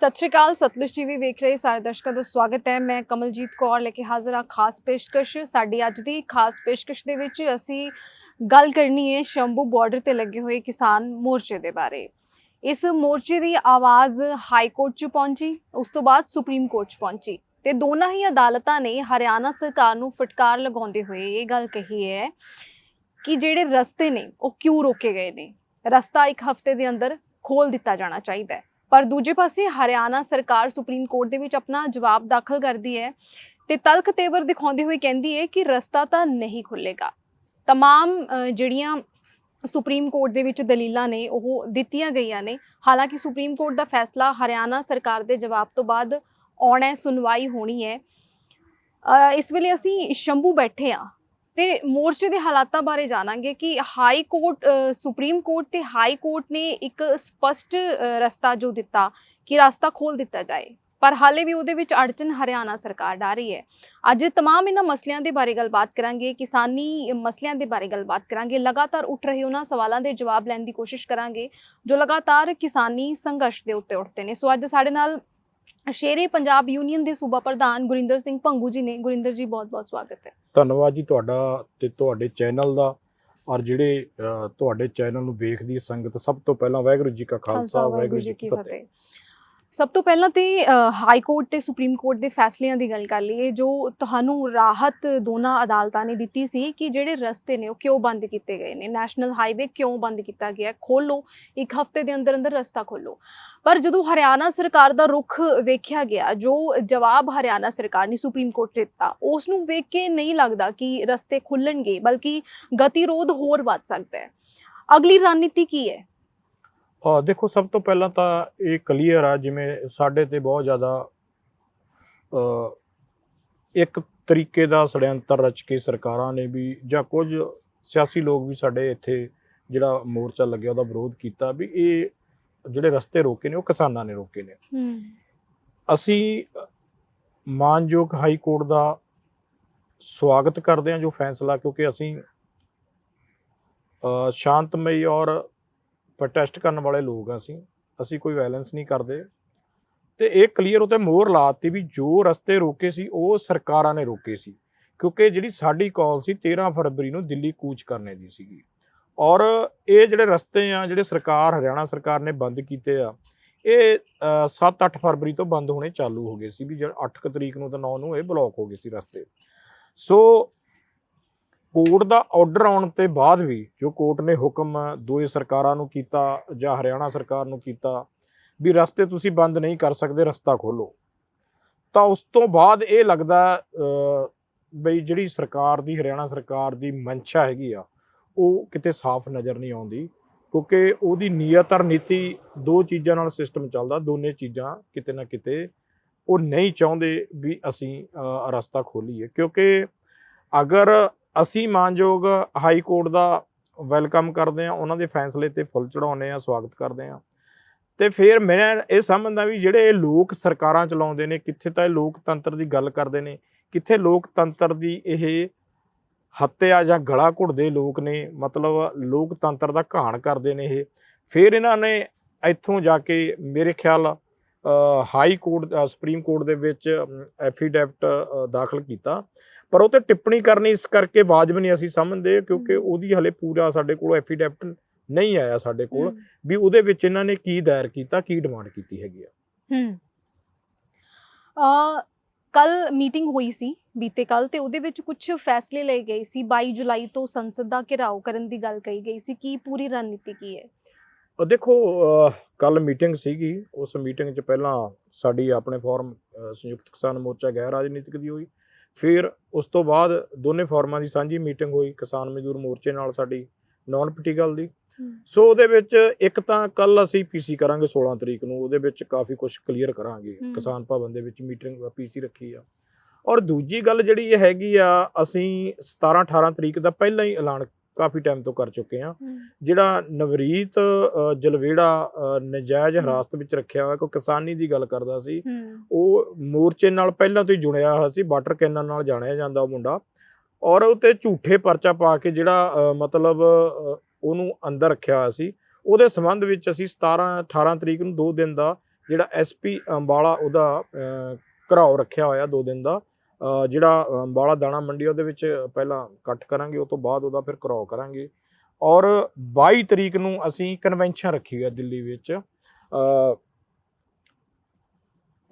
ਸਤਿ ਸ਼੍ਰੀ ਅਕਾਲ, ਸਤਲੁਜ ਟੀਵੀ ਵੇਖ ਰਹੇ ਸਾਰੇ ਦਰਸ਼ਕਾਂ ਦਾ ਸਵਾਗਤ ਹੈ। ਮੈਂ ਕਮਲਜੀਤ ਕੌਰ ਲੈ ਕੇ ਹਾਜ਼ਰ ਹਾਂ ਖਾਸ ਪੇਸ਼ਕਸ਼। ਸਾਡੀ ਅੱਜ ਦੀ ਖਾਸ ਪੇਸ਼ਕਸ਼ ਦੇ ਵਿੱਚ ਅਸੀਂ ਗੱਲ ਕਰਨੀ ਹੈ ਸ਼ੰਭੂ ਬਾਰਡਰ ਤੇ ਲੱਗੇ ਹੋਏ ਕਿਸਾਨ ਮੋਰਚੇ ਦੇ ਬਾਰੇ। ਇਸ ਮੋਰਚੇ ਦੀ ਆਵਾਜ਼ ਹਾਈ ਕੋਰਟ 'ਚ ਪਹੁੰਚੀ, ਉਸ ਤੋਂ ਬਾਅਦ ਸੁਪਰੀਮ ਕੋਰਟ 'ਚ ਪਹੁੰਚੀ ਤੇ ਦੋਨਾਂ ਹੀ ਅਦਾਲਤਾਂ ਨੇ ਹਰਿਆਣਾ ਸਰਕਾਰ ਨੂੰ ਫਟਕਾਰ ਲਗਾਉਂਦੇ ਹੋਏ ਇਹ ਗੱਲ ਕਹੀ ਹੈ ਕਿ ਜਿਹੜੇ ਰਸਤੇ ਨੇ ਉਹ ਕਿਉਂ ਰੋਕੇ ਗਏ ਨੇ? ਰਸਤਾ ਇੱਕ ਹਫ਼ਤੇ ਦੇ ਅੰਦਰ ਖੋਲ ਦਿੱਤਾ ਜਾਣਾ ਚਾਹੀਦਾ ਹੈ। ਪਰ ਦੂਜੇ ਪਾਸੇ ਹਰਿਆਣਾ ਸਰਕਾਰ ਸੁਪਰੀਮ ਕੋਰਟ ਦੇ ਵਿੱਚ ਆਪਣਾ ਜਵਾਬ ਦਾਖਲ ਕਰਦੀ ਹੈ ਤੇ ਤਲਖ ਤੇਵਰ ਦਿਖਾਉਂਦੇ ਹੋਏ ਕਹਿੰਦੀ ਹੈ ਕਿ ਰਸਤਾ ਤਾਂ ਨਹੀਂ ਖੁੱਲੇਗਾ तमाम ਅ, ਜਿਹੜੀਆਂ ਸੁਪਰੀਮ ਕੋਰਟ ਦੇ ਵਿੱਚ ਦਲੀਲਾਂ ਨੇ ਉਹ ਦਿੱਤੀਆਂ ਗਈਆਂ ਨੇ ਹਾਲਾਂਕਿ ਸੁਪਰੀਮ ਕੋਰਟ ਦਾ ਫੈਸਲਾ ਹਰਿਆਣਾ ਸਰਕਾਰ ਦੇ ਜਵਾਬ ਤੋਂ ਬਾਅਦ ਆਉਣਾ ਹੈ ਸੁਣਵਾਈ ਹੋਣੀ ਹੈ ਅ, ਇਸ ਵੇਲੇ ਅਸੀਂ ਸ਼ੰਭੂ ਬੈਠੇ ਆ ਤੇ ਮੋਰਚੇ ਦੇ ਹਾਲਾਤਾਂ ਬਾਰੇ ਜਾਣਾਂਗੇ ਕਿ ਹਾਈ ਕੋਰਟ ਅ, ਸੁਪਰੀਮ ਕੋਰਟ ਤੇ ਹਾਈ ਕੋਰਟ ਨੇ ਇੱਕ ਸਪਸ਼ਟ ਅ, ਰਸਤਾ ਜੋ ਦਿੱਤਾ ਕਿ ਰਸਤਾ ਖੋਲ ਦਿੱਤਾ ਜਾਏ ਪਰ ਹਾਲੇ ਵੀ ਉਹਦੇ ਵਿੱਚ ਅੜਚਨ ਹਰਿਆਣਾ ਸਰਕਾਰ ਡਾ ਰਹੀ ਹੈ ਅੱਜ तमाम ਇਹਨਾਂ ਮਸਲਿਆਂ ਦੇ ਬਾਰੇ ਗੱਲਬਾਤ ਕਰਾਂਗੇ ਕਿਸਾਨੀ ਮਸਲਿਆਂ ਦੇ ਬਾਰੇ ਗੱਲਬਾਤ ਕਰਾਂਗੇ ਲਗਾਤਾਰ ਉੱਠ ਰਹੇ ਉਹਨਾਂ ਸਵਾਲਾਂ ਦੇ ਜਵਾਬ ਲੈਣ ਦੀ ਕੋਸ਼ਿਸ਼ ਕਰਾਂਗੇ ਜੋ ਲਗਾਤਾਰ ਕਿਸਾਨੀ ਸੰਘਰਸ਼ ਦੇ ਉੱਤੇ ਉੱਠਦੇ ਨੇ ਸੋ ਅੱਜ ਸਾਡੇ ਨਾਲ ਸ਼ੇਰੇ ਪੰਜਾਬ ਯੂਨੀਅਨ ਦੇ ਸੂਬਾ ਪ੍ਰਧਾਨ ਗੁਰਿੰਦਰ ਸਿੰਘ ਭੰਗੂ ਜੀ ਨੇ ਗੁਰਿੰਦਰ ਜੀ ਬਹੁਤ ਬਹੁਤ ਸਵਾਗਤ ਹੈ। ਧੰਨਵਾਦ ਜੀ ਤੁਹਾਡਾ ਤੇ ਤੁਹਾਡੇ ਚੈਨਲ ਦਾ। ਔਰ ਜਿਹੜੇ ਤੁਹਾਡੇ ਚੈਨਲ ਨੂੰ ਵੇਖਦੀ ਸੰਗਤ ਸਭ ਤੋਂ ਪਹਿਲਾਂ ਵਾਹਿਗੁਰੂ ਜੀ ਕਾ ਖਾਲਸਾ ਵਾਹਿਗੁਰੂ ਜੀ ਕੀ ਫਤਿਹ। ਸਭ ਤੋਂ ਪਹਿਲਾਂ ਤੇ ਹਾਈ ਕੋਰਟ ਤੇ ਸੁਪਰੀਮ ਕੋਰਟ ਦੇ ਫੈਸਲਿਆਂ ਦੀ ਗੱਲ ਕਰ ਲਈਏ, ਜੋ ਤੁਹਾਨੂੰ ਰਾਹਤ ਦੋਨਾਂ ਅਦਾਲਤਾਂ ਨੇ ਦਿੱਤੀ ਸੀ ਕਿ ਜਿਹੜੇ ਰਸਤੇ ਨੇ ਉਹ ਕਿਉਂ ਬੰਦ ਕੀਤੇ ਗਏ ਨੇ? ਨੈਸ਼ਨਲ ਹਾਈਵੇ ਕਿਉਂ ਬੰਦ ਕੀਤਾ ਗਿਆ ਖੋਲੋ ਇੱਕ ਹਫ਼ਤੇ ਦੇ ਅੰਦਰ ਅੰਦਰ ਰਸਤਾ ਖੋਲੋ ਪਰ ਜਦੋਂ ਹਰਿਆਣਾ ਸਰਕਾਰ ਦਾ ਰੁਖ ਵੇਖਿਆ ਗਿਆ, ਜੋ ਜਵਾਬ ਹਰਿਆਣਾ ਸਰਕਾਰ ਨੇ ਸੁਪਰੀਮ ਕੋਰਟ 'ਚ ਦਿੱਤਾ ਉਸ ਨੂੰ ਵੇਖ ਕੇ ਨਹੀਂ ਲੱਗਦਾ ਕਿ ਰਸਤੇ ਖੁੱਲਣਗੇ ਬਲਕਿ ਗਤੀਰੋਧ ਹੋਰ ਵੱਧ ਸਕਦਾ ਹੈ। ਅਗਲੀ ਰਣਨੀਤੀ ਕੀ ਹੈ? ਦੇਖੋ ਸਭ ਤੋਂ ਪਹਿਲਾਂ ਤਾਂ ਇਹ ਕਲੀਅਰ ਆ ਜਿਵੇਂ ਸਾਡੇ ਤੇ ਬਹੁਤ ਜ਼ਿਆਦਾ ਅ, ਇੱਕ ਤਰੀਕੇ ਦਾ ષਡਯੰਤਰ ਰਚ ਕੇ ਸਰਕਾਰਾਂ ਨੇ ਵੀ ਜਾਂ ਕੁਝ ਸਿਆਸੀ ਲੋਕ ਵੀ ਸਾਡੇ ਇੱਥੇ ਜਿਹੜਾ ਮੋਰਚਾ ਲੱਗਿਆ ਉਹਦਾ ਵਿਰੋਧ ਕੀਤਾ ਵੀ ਇਹ ਜਿਹੜੇ ਰਸਤੇ ਰੋਕੇ ਨੇ ਉਹ ਕਿਸਾਨਾਂ ਨੇ ਰੋਕੇ ਨੇ। ਅਸੀਂ ਮਾਨਯੋਗ ਹਾਈ ਕੋਰਟ ਦਾ ਸਵਾਗਤ ਕਰਦੇ ਹਾਂ ਜੋ ਫੈਸਲਾ ਕਿਉਂਕਿ ਅਸੀਂ ਸ਼ਾਂਤਮਈ ਔਰ ਪ੍ਰੋਟੈਸਟ ਕਰਨ ਵਾਲੇ ਲੋਕ ਹਾਂ ਅਸੀਂ ਅਸੀਂ ਕੋਈ ਵਾਇਲੈਂਸ ਨਹੀਂ ਕਰਦੇ। ਤੇ ਇਹ ਕਲੀਅਰ ਉਤੇ ਮੋਹਰ ਲਾਤੀ ਵੀ ਜੋ ਰਸਤੇ ਰੋਕੇ ਸੀ, ਉਹ ਸਰਕਾਰਾਂ ਨੇ ਰੋਕੇ ਸੀ। ਕਿਉਂਕਿ ਜਿਹੜੀ ਸਾਡੀ ਕਾਲ ਸੀ 13 ਫਰਵਰੀ ਨੂੰ ਦਿੱਲੀ ਕੂਚ ਕਰਨੇ ਦੀ ਸੀਗੀ। ਔਰ ਇਹ ਜਿਹੜੇ ਰਸਤੇ ਆ, ਜਿਹੜੇ ਸਰਕਾਰ, ਹਰਿਆਣਾ ਸਰਕਾਰ ਨੇ ਬੰਦ ਕੀਤੇ ਆ, ਇਹ 7-8 ਫਰਵਰੀ ਤੋਂ ਬੰਦ ਹੋਣੇ ਚਾਲੂ ਹੋ ਗਏ ਸੀ ਵੀ ਜਿਹੜਾ 8 ਤਰੀਕ ਨੂੰ ਤਾਂ 9 ਨੂੰ ਇਹ ਬਲੌਕ ਹੋ ਗਏ ਸੀ ਰਸਤੇ। ਸੋ ਕੋਰਟ ਦਾ ਆਰਡਰ ਆਉਣ ਤੇ ਬਾਅਦ ਵੀ ਜੋ ਕੋਰਟ ਨੇ ਹੁਕਮ ਦੋਏ ਸਰਕਾਰਾਂ ਨੂੰ ਕੀਤਾ ਜਾਂ ਹਰਿਆਣਾ ਸਰਕਾਰ ਨੂੰ ਕੀਤਾ ਵੀ ਰਸਤੇ ਤੁਸੀਂ ਬੰਦ ਨਹੀਂ ਕਰ ਸਕਦੇ, ਰਸਤਾ ਖੋਲੋ ਤਾਂ ਉਸ ਤੋਂ ਬਾਅਦ ਇਹ ਲੱਗਦਾ ਬਈ ਜਿਹੜੀ ਸਰਕਾਰ ਦੀ, ਹਰਿਆਣਾ ਸਰਕਾਰ ਦੀ ਮਨਸ਼ਾ ਹੈਗੀ ਆ, ਉਹ ਕਿਤੇ ਸਾਫ਼ ਨਜ਼ਰ ਨਹੀਂ ਆਉਂਦੀ ਕਿਉਂਕਿ ਉਹਦੀ ਨੀਅਤ ਔਰ ਨੀਤੀ ਦੋ ਚੀਜ਼ਾਂ ਨਾਲ ਸਿਸਟਮ ਚੱਲਦਾ, ਦੋਨੇ ਚੀਜ਼ਾਂ ਕਿਤੇ ਨਾ ਕਿਤੇ ਉਹ ਨਹੀਂ ਚਾਹੁੰਦੇ ਵੀ ਅਸੀਂ ਰਸਤਾ ਖੋਲੀਏ ਕਿਉਂਕਿ ਅਗਰ ਅਸੀਂ ਮਾਨਯੋਗ ਹਾਈ ਕੋਰਟ ਦਾ ਵੈਲਕਮ ਕਰਦੇ ਆ ਉਹਨਾਂ ਦੇ ਫੈਸਲੇ ਤੇ ਫੁੱਲ ਚੜਾਉਂਦੇ ਆ ਸਵਾਗਤ ਕਰਦੇ ਆ ਤੇ ਫਿਰ ਮੈਂ ਇਹ ਸਮਝਦਾ ਵੀ ਜਿਹੜੇ ਇਹ ਲੋਕ ਸਰਕਾਰਾਂ ਚਲਾਉਂਦੇ ਨੇ, ਕਿੱਥੇ ਤਾਂ ਇਹ ਲੋਕਤੰਤਰ ਦੀ ਗੱਲ ਕਰਦੇ ਨੇ, ਕਿੱਥੇ ਲੋਕਤੰਤਰ ਦੀ ਇਹ ਹੱਤਿਆ ਜਾਂ ਗਲਾ ਘੁੱਟਦੇ ਲੋਕ ਨੇ, ਮਤਲਬ ਲੋਕਤੰਤਰ ਦਾ ਘਾਣ ਕਰਦੇ ਨੇ ਇਹ। ਫਿਰ ਇਹਨਾਂ ਨੇ ਇੱਥੋਂ ਜਾ ਕੇ ਮੇਰੇ ਖਿਆਲ ਹਾਈ ਕੋਰਟ ਸੁਪਰੀਮ ਕੋਰਟ ਦੇ ਵਿੱਚ ਐਫੀਡੈਵਿਟ ਦਾਖਲ ਕੀਤਾ। ਪਰ ਉਹ ਤੇ ਟਿੱਪਣੀ ਕਰਨੀ ਇਸ ਕਰਕੇ ਵਾਜਬ ਨਹੀਂ ਅਸੀਂ ਸਮਝਦੇ ਕਿਉਂਕਿ। ਉਹਦੀ ਹਲੇ ਪੂਰਾ ਸਾਡੇ ਕੋਲ ਐਫੀਡੈਵਿਟ ਨਹੀਂ ਆਇਆ ਸਾਡੇ ਕੋਲ ਵੀ ਉਹਦੇ ਵਿੱਚ ਇਹਨਾਂ ਨੇ ਕੀ ਦਾਇਰ ਕੀਤਾ ਕੀ ਡਿਮਾਂਡ ਕੀਤੀ ਹੈਗੀ ਆ। ਹੂੰ। ਅ ਕੱਲ ਮੀਟਿੰਗ ਹੋਈ ਸੀ ਬੀਤੇ ਕੱਲ ਤੇ ਉਹਦੇ ਵਿੱਚ ਕੁਝ ਫੈਸਲੇ ਲਏ ਗਏ ਸੀ। 22 ਜੁਲਾਈ ਤੋਂ ਸੰਸਦ ਦਾ ਘਿਰਾਓ ਕਰਨ ਦੀ ਗੱਲ ਕਹੀ ਗਈ ਸੀ। ਕੀ ਪੂਰੀ ਰਣਨੀਤੀ ਕੀ ਹੈ? ਉਹ ਦੇਖੋ ਕੱਲ ਮੀਟਿੰਗ ਸੀਗੀ। ਉਸ ਮੀਟਿੰਗ 'ਚ ਪਹਿਲਾਂ ਸਾਡੀ ਆਪਣੇ ਫੋਰਮ ਸੰਯੁਕਤ ਕਿਸਾਨ ਮੋਰਚਾ ਗੈਰ ਰਾਜਨੀਤਿਕ ਦੀ ਹੋਈ। ਫਿਰ ਉਸ ਤੋਂ ਬਾਅਦ ਦੋਨੇ ਫੋਰਮਾਂ ਦੀ ਸਾਂਝੀ ਮੀਟਿੰਗ ਹੋਈ ਕਿਸਾਨ ਮਜ਼ਦੂਰ ਮੋਰਚੇ ਨਾਲ ਸਾਡੀ ਨਾਨ ਪੋਲੀਟੀਕਲ ਦੀ। ਸੋ ਉਹਦੇ ਵਿੱਚ ਇੱਕ ਤਾਂ ਕੱਲ ਅਸੀਂ ਪੀਸੀ ਕਰਾਂਗੇ 16 ਤਰੀਕ ਨੂੰ ਉਹਦੇ ਵਿੱਚ ਕਾਫੀ ਕੁਝ ਕਲੀਅਰ ਕਰਾਂਗੇ। ਕਿਸਾਨ ਭਵਨ ਦੇ ਵਿੱਚ ਮੀਟਿੰਗ ਪੀਸੀ ਰੱਖੀ ਆ। ਔਰ ਦੂਜੀ ਗੱਲ ਜਿਹੜੀ ਇਹ ਹੈਗੀ ਆ ਅਸੀਂ 17 18 ਤਰੀਕ ਦਾ ਪਹਿਲਾਂ ਹੀ ਐਲਾਨ ਕਾਫੀ ਟਾਈਮ ਤੋਂ ਕਰ ਚੁੱਕੇ ਆ ਜਿਹੜਾ ਨਵਰੀਤ ਜਲਵੇੜਾ ਨਜਾਇਜ਼। ਹਿਰਾਸਤ ਵਿੱਚ ਰੱਖਿਆ ਹੋਇਆ ਕੋਈ ਕਿਸਾਨੀ ਦੀ ਗੱਲ ਕਰਦਾ ਸੀ ਉਹ ਮੋਰਚੇ ਨਾਲ ਪਹਿਲਾਂ ਤੋਂ ਹੀ ਜੁੜਿਆ ਹੋਇਆ ਸੀ ਵਾਟਰ ਕੈਨਨ ਨਾਲ ਜਾਣਿਆ ਜਾਂਦਾ ਉਹ ਮੁੰਡਾ। ਔਰ ਉਹ ਤੇ ਝੂਠੇ ਪਰਚਾ ਪਾ ਕੇ ਜਿਹੜਾ ਮਤਲਬ ਉਹਨੂੰ ਅੰਦਰ ਰੱਖਿਆ ਹੋਇਆ ਸੀ ਉਹਦੇ ਸੰਬੰਧ ਵਿੱਚ ਅਸੀਂ 17 18 ਤਰੀਕ ਨੂੰ 2 ਦਿਨ ਦਾ ਜਿਹੜਾ ਐਸਪੀ ਅੰਬਾਲਾ ਉਹਦਾ ਘਰਾਓ ਰੱਖਿਆ ਹੋਇਆ ਦੋ ਦਿਨ ਦਾ। ਜਿਹੜਾ ਅੰਬਾਲਾ ਦਾਣਾ ਮੰਡੀ ਉਹਦੇ ਵਿੱਚ ਪਹਿਲਾਂ ਕੱਟ ਕਰਾਂਗੇ, ਉਹ ਤੋਂ ਬਾਅਦ ਉਹਦਾ ਫਿਰ ਘਰਾਓ ਕਰਾਂਗੇ। ਔਰ 22 ਤਰੀਕ ਨੂੰ ਅਸੀਂ ਕਨਵੈਨਸ਼ਨ ਰੱਖੀ ਹੈ ਦਿੱਲੀ ਵਿੱਚ।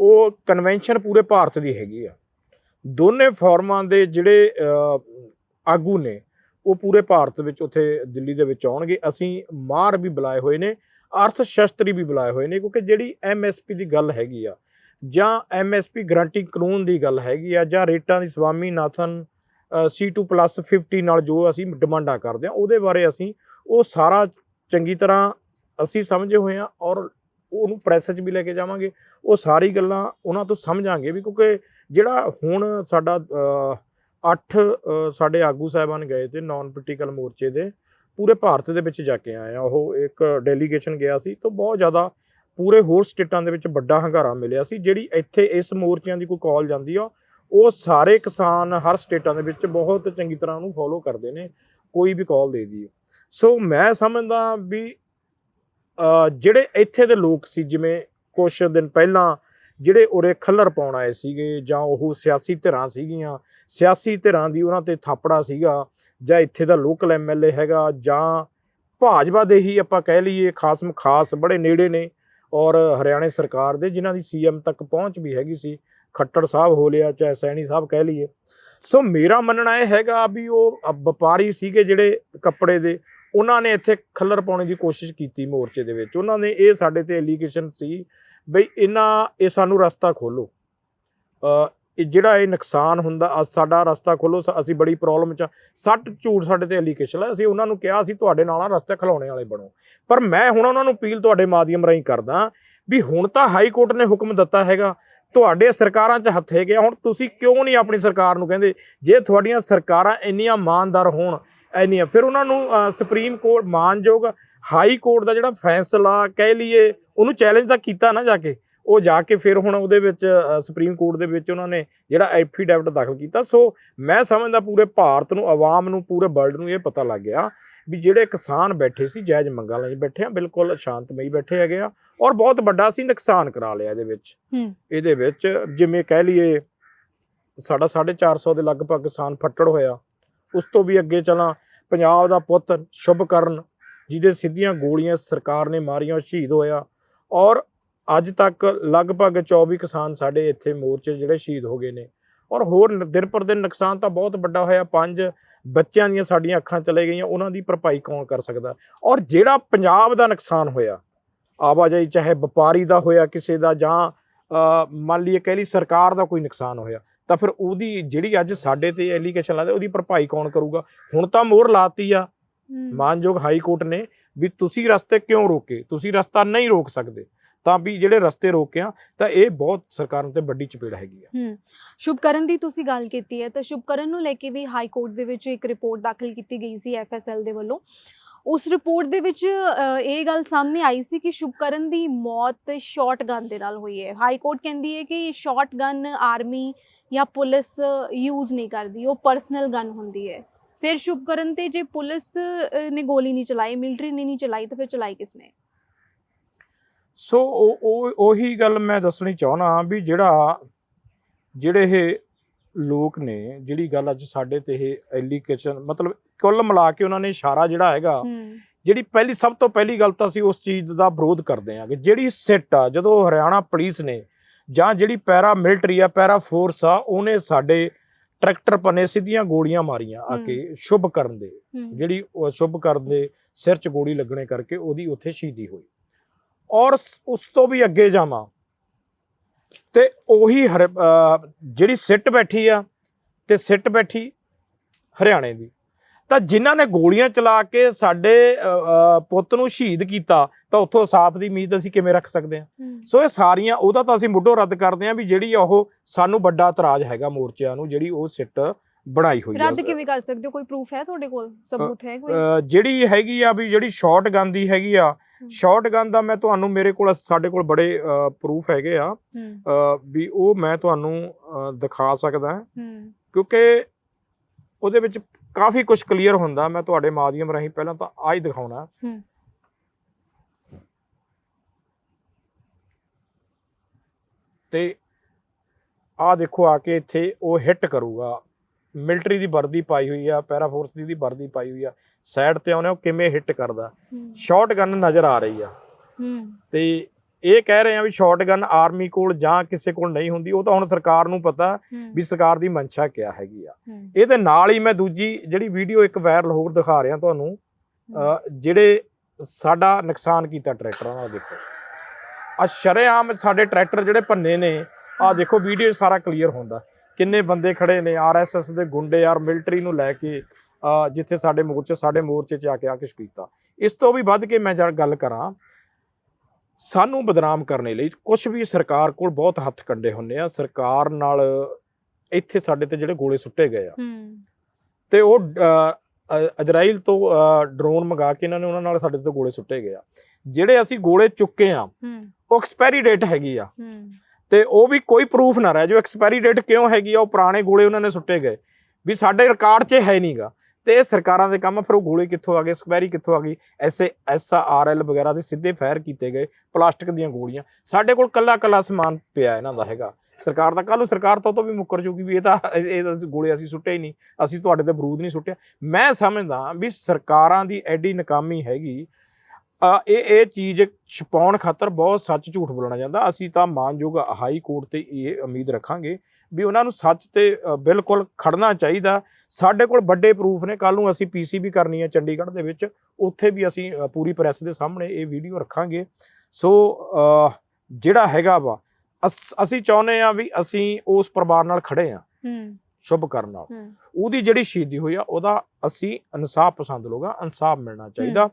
ਉਹ ਕਨਵੈਨਸ਼ਨ ਪੂਰੇ ਭਾਰਤ ਦੀ ਹੈਗੀ ਆ। ਦੋਨੇ ਫੋਰਮਾਂ ਦੇ ਜਿਹੜੇ ਆਗੂ ਨੇ, ਉਹ ਪੂਰੇ ਭਾਰਤ ਵਿੱਚ ਉੱਥੇ ਦਿੱਲੀ ਦੇ ਵਿੱਚ ਆਉਣਗੇ। ਅਸੀਂ ਮਾਰ ਵੀ ਬੁਲਾਏ ਹੋਏ ਨੇ, ਅਰਥ ਸ਼ਸਤਰੀ ਵੀ ਬੁਲਾਏ ਹੋਏ ਨੇ, ਕਿਉਂਕਿ ਜਿਹੜੀ ਐਮਐਸਪੀ ਦੀ ਗੱਲ ਹੈਗੀ ਆ ਜਾਂ ਐਮਐਸਪੀ ਗਰੰਟੀ ਕਾਨੂੰਨ ਦੀ ਗੱਲ ਹੈਗੀ ਆ ਜਾਂ ਰੇਟਾਂ ਦੀ ਸਵਾਮੀਨਾਥਨ C2+ 50 ਨਾਲ ਜੋ ਅਸੀਂ ਡਿਮਾਂਡਾਂ ਕਰਦੇ ਆ ਉਹਦੇ ਬਾਰੇ ਅਸੀਂ ਉਹ ਸਾਰਾ ਚੰਗੀ ਤਰ੍ਹਾਂ ਅਸੀਂ ਸਮਝੇ ਹੋਏ ਆ ਔਰ ਉਹਨੂੰ ਪ੍ਰੈਸ 'ਚ ਵੀ ਲੈ ਕੇ ਜਾਵਾਂਗੇ। ਉਹ ਸਾਰੀ ਗੱਲਾਂ ਉਹਨਾਂ ਤੋਂ ਸਮਝਾਂਗੇ ਵੀ ਕਿਉਂਕਿ ਜਿਹੜਾ ਹੁਣ ਸਾਡਾ ਅਹ, ਅੱਠ ਸਾਡੇ ਆਗੂ ਸਾਹਿਬਾਨ ਗਏ ਤੇ ਨਾਨ ਪੋਲੀਟੀਕਲ ਮੋਰਚੇ ਦੇ ਪੂਰੇ ਭਾਰਤ ਦੇ ਵਿੱਚ ਜਾ ਕੇ ਆਏ ਆ। ਉਹ ਇੱਕ ਡੈਲੀਗੇਸ਼ਨ ਗਿਆ ਸੀ ਤਾਂ ਬਹੁਤ ਜ਼ਿਆਦਾ ਪੂਰੇ ਹੋਰ ਸਟੇਟਾਂ ਦੇ ਵਿੱਚ ਵੱਡਾ ਹੰਗਾਰਾ ਮਿਲਿਆ ਸੀ, ਜਿਹੜੀ ਇੱਥੇ ਇਸ ਮੋਰਚਿਆਂ ਦੀ ਕੋਈ ਕਾਲ ਜਾਂਦੀ ਆ, ਉਹ ਸਾਰੇ ਕਿਸਾਨ ਹਰ ਸਟੇਟਾਂ ਦੇ ਵਿੱਚ ਬਹੁਤ ਚੰਗੀ ਤਰ੍ਹਾਂ ਉਹਨੂੰ ਫੋਲੋ ਕਰਦੇ ਨੇ, ਕੋਈ ਵੀ ਕਾਲ ਦੇ ਦੀ ਸੋ ਮੈਂ ਸਮਝਦਾ ਵੀ ਜਿਹੜੇ ਇੱਥੇ ਦੇ ਲੋਕ ਸੀ, ਜਿਵੇਂ ਕੁਝ ਦਿਨ ਪਹਿਲਾਂ ਜਿਹੜੇ ਉਰੇ ਖੱਲਰ ਪਾਉਣ ਆਏ ਸੀਗੇ, ਜਾਂ ਉਹ ਸਿਆਸੀ ਧਿਰਾਂ ਸੀਗੀਆਂ, ਸਿਆਸੀ ਧਿਰਾਂ ਦੀ ਉਹਨਾਂ ਤੇ ਥਾਪੜਾ ਸੀਗਾ, ਜਾਂ ਇੱਥੇ ਦਾ ਲੋਕਲ ਐਮਐਲਏ ਹੈਗਾ, ਜਾਂ ਭਾਜਪਾ ਦੇ ਹੀ ਆਪਾਂ ਕਹਿ ਲਈਏ ਖਾਸਮ ਖਾਸ ਬੜੇ ਨੇੜੇ ਨੇ ਔਰ ਹਰਿਆਣੇ ਸਰਕਾਰ ਦੇ ਜਿਨ੍ਹਾਂ ਦੀ ਸੀਐਮ ਤੱਕ ਪਹੁੰਚ ਵੀ ਹੈਗੀ ਸੀ, ਖੱਟੜ ਸਾਹਿਬ ਹੋ ਲਿਆ, ਚਾਹੇ ਸੈਣੀ ਸਾਹਿਬ ਕਹਿ ਲਈਏ। ਸੋ ਮੇਰਾ ਮੰਨਣਾ ਇਹ ਹੈਗਾ ਵੀ ਉਹ ਵਪਾਰੀ ਸੀਗੇ ਜਿਹੜੇ ਕੱਪੜੇ ਦੇ, ਉਹਨਾਂ ਨੇ ਇੱਥੇ ਖੱਲਰ ਪਾਉਣ ਦੀ ਕੋਸ਼ਿਸ਼ ਕੀਤੀ ਮੋਰਚੇ ਦੇ ਵਿੱਚ। ਉਹਨਾਂ ਨੇ ਇਹ ਸਾਡੇ ਤੇ ਐਲੀਗੇਸ਼ਨ ਸੀ, ਬਈ ਇਹਨਾਂ, ਇਹ ਸਾਨੂੰ ਰਸਤਾ ਖੋਲੋ ਜਿਹੜਾ ਇਹ ਨੁਕਸਾਨ ਹੁੰਦਾ ਅੱਜ ਸਾਡਾ ਰਸਤਾ ਖੋਲੋ ਸ- ਅਸੀਂ ਬੜੀ ਪ੍ਰੋਬਲਮ ਚ ਆ। ਸੱਟ ਝੂਠ ਸਾਡੇ ਤੇ ਐਲੀਗੇਸ਼ਨ ਹੈ ਅਸੀਂ ਉਹਨਾਂ ਨੂੰ ਕਿਹਾ ਸੀ ਤੁਹਾਡੇ ਨਾਲ ਆ ਰਸਤੇ ਖਲਾਉਣੇ ਵਾਲੇ ਬਣੋ। ਪਰ ਮੈਂ ਹੁਣ ਉਹਨਾਂ ਨੂੰ ਅਪੀਲ ਤੁਹਾਡੇ ਮਾਧਿਅਮ ਰਾਹੀਂ ਕਰਦਾ ਵੀ ਹੁਣ ਤਾਂ ਹਾਈ ਕੋਰਟ ਨੇ ਹੁਕਮ ਦਿੱਤਾ ਹੈਗਾ। ਤੁਹਾਡੇ ਸਰਕਾਰਾਂ 'ਚ ਹੱਥ ਹੈਗੇ ਆ, ਹੁਣ ਤੁਸੀਂ ਕਿਉਂ ਨਹੀਂ ਆਪਣੀ ਸਰਕਾਰ ਨੂੰ ਕਹਿੰਦੇ? ਜੇ ਤੁਹਾਡੀਆਂ ਸਰਕਾਰਾਂ ਇੰਨੀਆਂ ਇਮਾਨਦਾਰ ਹੋਣ ਇੰਨੀਆਂ ਫਿਰ ਉਹਨਾਂ ਨੂੰ ਸੁਪਰੀਮ ਕੋਰਟ ਮਾਨਯੋਗ ਹਾਈ ਕੋਰਟ ਦਾ ਜਿਹੜਾ ਫੈਸਲਾ ਕਹਿ ਲਈਏ ਉਹਨੂੰ ਚੈਲੰਜ ਤਾਂ ਕੀਤਾ ਨਾ ਜਾ ਕੇ। ਉਹ ਜਾ ਕੇ ਫਿਰ ਹੁਣ ਉਹਦੇ ਵਿੱਚ ਸੁਪਰੀਮ ਕੋਰਟ ਦੇ ਵਿੱਚ ਉਹਨਾਂ ਨੇ ਜਿਹੜਾ ਐਫੀਡੈਵਿਟ ਦਾਖਲ ਕੀਤਾ। ਸੋ ਮੈਂ ਸਮਝਦਾ ਪੂਰੇ ਭਾਰਤ ਨੂੰ ਆਵਾਮ ਨੂੰ ਪੂਰੇ ਵਰਲਡ ਨੂੰ ਇਹ ਪਤਾ ਲੱਗ ਗਿਆ ਵੀ ਜਿਹੜੇ ਕਿਸਾਨ ਬੈਠੇ ਸੀ ਜਾਇਜ਼ ਮੰਗਾਂ ਲਈ ਬੈਠੇ ਆ ਬਿਲਕੁਲ ਸ਼ਾਂਤਮਈ ਬੈਠੇ ਹੈਗੇ ਆ ਔਰ ਬਹੁਤ ਵੱਡਾ ਸੀ ਨੁਕਸਾਨ ਕਰਾ ਲਿਆ ਇਹਦੇ ਵਿੱਚ। ਇਹਦੇ ਵਿੱਚ ਜਿਵੇਂ ਕਹਿ ਲਈਏ ਸਾਡਾ 450 ਦੇ ਲਗਭਗ ਕਿਸਾਨ ਫੱਟੜ ਹੋਇਆ। ਉਸ ਤੋਂ ਵੀ ਅੱਗੇ ਚਲਾਂ ਪੰਜਾਬ ਦਾ ਪੁੱਤ ਸ਼ੁਭਕਰਨ ਜਿਹਦੇ ਸਿੱਧੀਆਂ ਗੋਲੀਆਂ ਸਰਕਾਰ ਨੇ ਮਾਰੀਆਂ ਉਹ ਸ਼ਹੀਦ ਹੋਇਆ ਔਰ ਅੱਜ ਤੱਕ ਲਗਭਗ 24 ਕਿਸਾਨ ਸਾਡੇ ਇੱਥੇ ਮੋਰਚੇ ਜਿਹੜੇ ਸ਼ਹੀਦ ਹੋ ਗਏ ਨੇ। ਔਰ ਹੋਰ ਦਿਨ ਪਰ ਦਿਨ ਨੁਕਸਾਨ ਤਾਂ ਬਹੁਤ ਵੱਡਾ ਹੋਇਆ। ਪੰਜ ਬੱਚਿਆਂ ਦੀਆਂ ਸਾਡੀਆਂ ਅੱਖਾਂ ਚਲੇ ਗਈਆਂ। ਉਹਨਾਂ ਦੀ ਭਰਪਾਈ ਕੌਣ ਕਰ ਸਕਦਾ? ਔਰ ਜਿਹੜਾ ਪੰਜਾਬ ਦਾ ਨੁਕਸਾਨ ਹੋਇਆ ਆਵਾਜਾਈ ਚਾਹੇ ਵਪਾਰੀ ਦਾ ਹੋਇਆ ਕਿਸੇ ਦਾ ਜਾਂ ਮੰਨ ਲਈਏ ਕਹਿ ਲਈ ਸਰਕਾਰ ਦਾ ਕੋਈ ਨੁਕਸਾਨ ਹੋਇਆ ਤਾਂ ਫਿਰ ਉਹਦੀ ਜਿਹੜੀ ਅੱਜ ਸਾਡੇ ਤੇ ਐਲੀਗੇਸ਼ਨ ਲਾਦੇ ਉਹਦੀ ਭਰਪਾਈ ਕੌਣ ਕਰੂਗਾ? ਹੁਣ ਤਾਂ ਮੋਹਰ ਲਾਤੀ ਆ। ਮਾਨਯੋਗ ਹਾਈ ਕੋਰਟ ਨੇ ਵੀ ਤੁਸੀਂ ਰਸਤੇ ਕਿਉਂ ਰੋਕੇ? ਤੁਸੀਂ ਰਸਤਾ ਨਹੀਂ ਰੋਕ ਸਕਦੇ। ਤਾਂ ਵੀ ਜਿਹੜੇ ਰਸਤੇ ਰੋਕਿਆ ਤਾਂ ਇਹ ਬਹੁਤ ਸਰਕਾਰ ਤੇ ਵੱਡੀ ਚਪੇੜ ਹੈਗੀ ਆ। ਹੂੰ, ਸ਼ੁਭਕਰਨ ਦੀ ਤੁਸੀਂ ਗੱਲ ਕੀਤੀ ਹੈ, ਤਾਂ ਸ਼ੁਭਕਰਨ ਨੂੰ ਲੈ ਕੇ ਵੀ ਹਾਈ ਕੋਰਟ ਦੇ ਵਿੱਚ ਇੱਕ ਰਿਪੋਰਟ ਦਾਖਲ ਕੀਤੀ ਗਈ ਸੀ ਐਫਐਸਐਲ ਦੇ ਵੱਲੋਂ। ਉਸ ਰਿਪੋਰਟ ਦੇ ਵਿੱਚ ਇਹ ਗੱਲ ਸਾਹਮਣੇ ਆਈ ਸੀ ਕਿ ਸ਼ੁਭਕਰਨ ਦੀ ਮੌਤ ਸ਼ਾਟਗਨ ਦੇ ਨਾਲ ਹੋਈ ਹੈ। ਹਾਈ ਕੋਰਟ ਕਹਿੰਦੀ ਹੈ ਕਿ ਸ਼ਾਟਗਨ ਆਰਮੀ ਜਾਂ ਪੁਲਿਸ ਯੂਜ਼ ਨਹੀਂ ਕਰਦੀ, ਉਹ ਪਰਸਨਲ ਗਨ ਹੁੰਦੀ ਹੈ। ਫਿਰ ਸ਼ੁਭਕਰਨ ਤੇ ਜੇ ਪੁਲਿਸ ਨੇ ਗੋਲੀ ਨਹੀਂ ਚਲਾਈ, ਮਿਲਟਰੀ ਨੇ ਨਹੀਂ ਚਲਾਈ, ਤਾਂ ਫਿਰ ਚਲਾਈ ਕਿਸਨੇ ਸੋ ਉਹ ਉਹ ਉਹੀ ਗੱਲ ਮੈਂ ਦੱਸਣੀ ਚਾਹਣਾ ਵੀ ਜਿਹੜਾ ਜਿਹੜੇ ਇਹ ਲੋਕ ਨੇ ਜਿਹੜੀ ਗੱਲ ਅੱਜ ਸਾਡੇ ਤੇ ਇਹ ਐਲੀਗੇਸ਼ਨ ਮਤਲਬ ਕੁੱਲ ਮਿਲਾ ਕੇ ਉਹਨਾਂ ਨੇ ਇਸ਼ਾਰਾ ਜਿਹੜਾ ਹੈਗਾ ਜਿਹੜੀ ਪਹਿਲੀ ਸਭ ਤੋਂ ਪਹਿਲੀ ਗੱਲ ਤਾਂ ਅਸੀਂ ਉਸ ਚੀਜ਼ ਦਾ ਵਿਰੋਧ ਕਰਦੇ ਹਾਂ ਕਿ ਜਿਹੜੀ ਸਿੱਟ ਆ ਜਦੋਂ ਹਰਿਆਣਾ ਪੁਲਿਸ ਨੇ ਜਾਂ ਜਿਹੜੀ ਪੈਰਾ ਮਿਲਟਰੀ ਆ ਪੈਰਾ ਫੋਰਸ ਆ ਉਹਨੇ ਸਾਡੇ ਟਰੈਕਟਰ ਪਨੇ ਸਿੱਧੀਆਂ ਗੋਲੀਆਂ ਮਾਰੀਆਂ ਆ ਕੇ ਸ਼ੁਭ ਕਰਨ ਦੇ ਜਿਹੜੀ ਸ਼ੁਭ ਕਰਨ ਦੇ ਸਿਰ 'ਚ ਗੋਲੀ ਲੱਗਣੇ ਕਰਕੇ ਉਹਦੀ ਉੱਥੇ ਸ਼ਹੀਦੀ ਹੋਈ। ਔਰ ਉਸ ਤੋਂ ਵੀ ਅੱਗੇ ਜਾਵਾਂ। ਤੇ ਉਹੀ ਜਿਹੜੀ ਸਿੱਟ ਬੈਠੀ ਆ ਤੇ ਸਿੱਟ ਬੈਠੀ ਹਰਿਆਣੇ ਦੀ। ਤਾਂ ਜਿਨ੍ਹਾਂ ਨੇ ਗੋਲੀਆਂ ਚਲਾ ਕੇ ਸਾਡੇ ਪੁੱਤ ਨੂੰ ਸ਼ਹੀਦ ਕੀਤਾ ਤਾਂ ਉੱਥੋਂ ਸਾਫ਼ ਦੀ ਉਮੀਦ ਅਸੀਂ ਕਿਵੇਂ ਰੱਖ ਸਕਦੇ ਹੂੰ? ਸੋ ਇਹ ਸਾਰੀਆਂ ਉਹਦਾ ਤਾਂ ਅਸੀਂ ਮੁੱਢੋਂ ਰੱਦ ਕਰਦੇ ਹਾਂ ਵੀ ਜਿਹੜੀ ਉਹ ਸਾਨੂੰ ਵੱਡਾ ਇਤਰਾਜ਼ ਹੈਗਾ ਮੋਰਚਿਆਂ ਨੂੰ ਜਿਹੜੀ ਉਹ ਸਿੱਟ ਬਣਾਈ ਹੋਈ ਆ ਰੱਦ ਕਿਵੇਂ ਕਰ ਸਕਦੇ ਹੋ? ਕੋਈ ਪ੍ਰੂਫ ਹੈ ਤੁਹਾਡੇ ਕੋਲ? ਸਬੂਤ ਹੈ ਕੋਈ? ਜਿਹੜੀ ਹੈਗੀ ਆ ਵੀ ਜਿਹੜੀ ਸ਼ਾਰਟ ਗਨ ਦੀ ਹੈਗੀ ਆ। ਸ਼ਾਰਟ ਗਨ ਦਾ ਮੈਂ ਤੁਹਾਨੂੰ ਮੇਰੇ ਕੋਲ ਸਾਡੇ ਕੋਲ ਬੜੇ ਪ੍ਰੂਫ ਹੈਗੇ ਆ। ਹੂੰ। ਵੀ ਉਹ ਮੈਂ ਤੁਹਾਨੂੰ ਦਿਖਾ ਸਕਦਾ। ਹੂੰ। ਕਿਉਂਕਿ ਉਹਦੇ ਵਿੱਚ ਕਾਫੀ ਕੁਝ ਕਲੀਅਰ ਹੁੰਦਾ ਮੈਂ ਤੁਹਾਡੇ ਮਾਧਿਅਮ ਰਾਹੀਂ ਪਹਿਲਾਂ ਤਾਂ ਆ ਹੀ ਦਿਖਾਉਣਾ। ਤੇ ਆਹ ਦੇਖੋ ਆ ਕੇ ਇੱਥੇ ਉਹ ਹਿੱਟ ਕਰੂਗਾ। ਮਿਲਟਰੀ ਦੀ ਵਰਦੀ ਪਾਈ ਹੋਈ ਆ ਪੈਰਾ ਫੋਰਸ ਦੀ ਦੀ ਵਰਦੀ ਪਾਈ ਹੋਈ ਆ। ਸਾਈਡ ਤੇ ਆਉਨੇ ਉਹ ਕਿਵੇਂ ਹਿੱਟ ਕਰਦਾ? ਹੂੰ। ਸ਼ਾਰਟ ਗਨ ਨਜ਼ਰ ਆ ਰਹੀ ਆ। ਤੇ ਇਹ ਕਹਿ ਰਹੇ ਆ ਵੀ ਸ਼ਾਰਟ ਗਨ ਆਰਮੀ ਕੋਲ ਜਾਂ ਕਿਸੇ ਕੋਲ ਨਹੀਂ ਹੁੰਦੀ। ਉਹ ਤਾਂ ਹੁਣ ਸਰਕਾਰ ਨੂੰ ਪਤਾ ਵੀ ਸਰਕਾਰ ਦੀ ਮਨਸ਼ਾ ਕਿਆ ਹੈਗੀ ਆ। ਇਹਦੇ ਨਾਲ ਹੀ ਮੈਂ ਦੂਜੀ ਜਿਹੜੀ ਵੀਡੀਓ ਇੱਕ ਵਾਇਰਲ ਹੋਰ ਦਿਖਾ ਰਿਹਾ ਤੁਹਾਨੂੰ ਜਿਹੜੇ ਸਾਡਾ ਨੁਕਸਾਨ ਕੀਤਾ ਟਰੈਕਟਰਾਂ ਦਾ ਦੇਖੋ। ਆ ਸ਼ਰੇਆਮ ਸਾਡੇ ਟਰੈਕਟਰ ਜਿਹੜੇ ਭੰਨੇ ਨੇ ਆ ਦੇਖੋ ਵੀਡੀਓ ਸਾਰਾ ਕਲੀਅਰ ਹੁੰਦਾ। ਕਿੰਨੇ ਬੰਦੇ ਖੜੇ ਨੇ? ਆਰਐਸਐਸ ਦੇ ਗੁੰਡੇ ਯਾਰ ਮਿਲਟਰੀ ਨੂੰ ਲੈ ਕੇ ਜਿੱਥੇ ਸਾਡੇ ਮੋਰਚੇ ਸਾਡੇ ਮੋਰਚੇ 'ਚ ਆ ਕੇ ਆ ਕੇ ਕੀਤਾ। ਇਸ ਤੋਂ ਵੀ ਵੱਧ ਕੇ ਮੈਂ ਜਦ ਗੱਲ ਕਰਾਂ ਸਾਨੂੰ ਬਦਨਾਮ ਕਰਨ ਲਈ ਕੁਝ ਵੀ ਸਰਕਾਰ ਕੋਲ ਬਹੁਤ ਹੱਥ ਕੰਡੇ ਹੁੰਨੇ ਆ। ਸਰਕਾਰ ਨਾਲ ਇੱਥੇ ਸਾਡੇ ਤੇ ਜਿਹੜੇ ਗੋਲੇ ਸੁੱਟੇ ਗਏ ਆ। ਤੇ ਉਹ ਇਜ਼ਰਾਈਲ ਤੋਂ ਡਰੋਨ ਮੰਗਾ ਕੇ ਇਹਨਾਂ ਨੇ ਉਹਨਾਂ ਨਾਲ ਸਾਡੇ ਤੇ ਗੋਲੇ ਸੁੱਟੇ ਗਏ ਆ। ਜਿਹੜੇ ਅਸੀਂ ਗੋਲੇ ਚੁੱਕੇ ਆ ਉਹ ਐਕਸਪਾਇਰੀ ਡੇਟ ਹੈਗੀ ਆ। ਤੇ ਉਹ ਵੀ ਕੋਈ ਪ੍ਰੂਫ ਨਾ ਰਹਿ ਜੋ ਐਕਸਪਾਇਰੀ ਡੇਟ ਕਿਉਂ ਹੈਗੀ ਆ? ਉਹ ਪੁਰਾਣੇ ਗੋਲੇ ਉਹਨਾਂ ਨੇ ਸੁੱਟੇ ਗਏ। ਵੀ ਸਾਡੇ ਰਿਕਾਰਡ 'ਚ ਹੈ ਨਹੀਂਗਾ ਤੇ ਇਹ ਸਰਕਾਰਾਂ ਦੇ ਕੰਮ ਫਿਰ ਉਹ ਗੋਲੇ ਕਿੱਥੋਂ ਆ ਗਏ? ਐਕਸਪਾਇਰੀ ਕਿੱਥੋਂ ਆ ਗਈ? ਐਸਏ ਐਸਆਰਐਲ ਵਗੈਰਾ ਦੇ ਸਿੱਧੇ ਫਾਇਰ ਕੀਤੇ ਗਏ, ਪਲਾਸਟਿਕ ਦੀਆਂ ਗੋਲੀਆਂ। ਸਾਡੇ ਕੋਲ ਕੱਲਾ ਕੱਲਾ ਸਮਾਨ ਪਿਆ ਇਹਨਾਂ ਦਾ ਹੈਗਾ। ਸਰਕਾਰ ਦਾ ਕੱਲ੍ਹ ਨੂੰ ਸਰਕਾਰ ਤੋਂ ਤੋਂ ਵੀ ਮੁੱਕਰ ਜੂਗੀ ਵੀ ਇਹ ਤਾਂ ਇਹ ਗੋਲੇ ਅਸੀਂ ਸੁੱਟੇ ਹੀ ਨਹੀਂ। ਅਸੀਂ ਤੁਹਾਡੇ ਤੇ ਬਰੂਦ ਨਹੀਂ ਸੁੱਟਿਆ। ਮੈਂ ਸਮਝਦਾ ਵੀ ਸਰਕਾਰਾਂ ਦੀ ਐਡੀ ਨਕਾਮੀ ਹੈਗੀ ਅ, ਇਹ ਇਹ ਚੀਜ਼ ਛਪਾਉਣ ਖਾਤਰ ਬਹੁਤ ਸੱਚ ਝੂਠ ਬੋਲਣਾ ਜਾਂਦਾ। ਅਸੀਂ ਤਾਂ ਮਾਨਯੋਗ ਹਾਈ ਕੋਰਟ ਤੇ ਇਹ ਉਮੀਦ ਰੱਖਾਂਗੇ ਵੀ ਉਹਨਾਂ ਨੂੰ ਸੱਚ ਤੇ ਬਿਲਕੁਲ ਖੜਨਾ ਚਾਹੀਦਾ। ਸਾਡੇ ਕੋਲ ਵੱਡੇ ਪ੍ਰੂਫ ਨੇ। ਕੱਲ ਨੂੰ ਅਸੀਂ ਪੀਸੀਬੀ ਕਰਨੀ ਹੈ ਚੰਡੀਗੜ੍ਹ ਦੇ ਵਿੱਚ। ਉੱਥੇ ਵੀ ਅਸੀਂ ਪੂਰੀ ਪ੍ਰੈਸ ਦੇ ਸਾਹਮਣੇ ਇਹ ਵੀਡੀਓ ਰੱਖਾਂਗੇ। ਸੋ ਜਿਹੜਾ ਹੈਗਾ ਵਾ ਅਸ- ਚਾਹੁੰਦੇ ਆ ਵੀ ਅਸੀਂ ਉਸ ਪਰਿਵਾਰ ਨਾਲ ਖੜੇ ਆ। ਹੂੰ। ਸ਼ੁਭ ਕਰਨ ਨਾਲ। ਉਹਦੀ ਜਿਹੜੀ ਸ਼ਹੀਦੀ ਹੋਈ ਆ ਉਹਦਾ ਅਸੀਂ ਇਨਸਾਫ ਪਸੰਦ ਲੋਗਾ ਇਨਸਾਫ ਮਿਲਣਾ ਚਾਹੀਦਾ।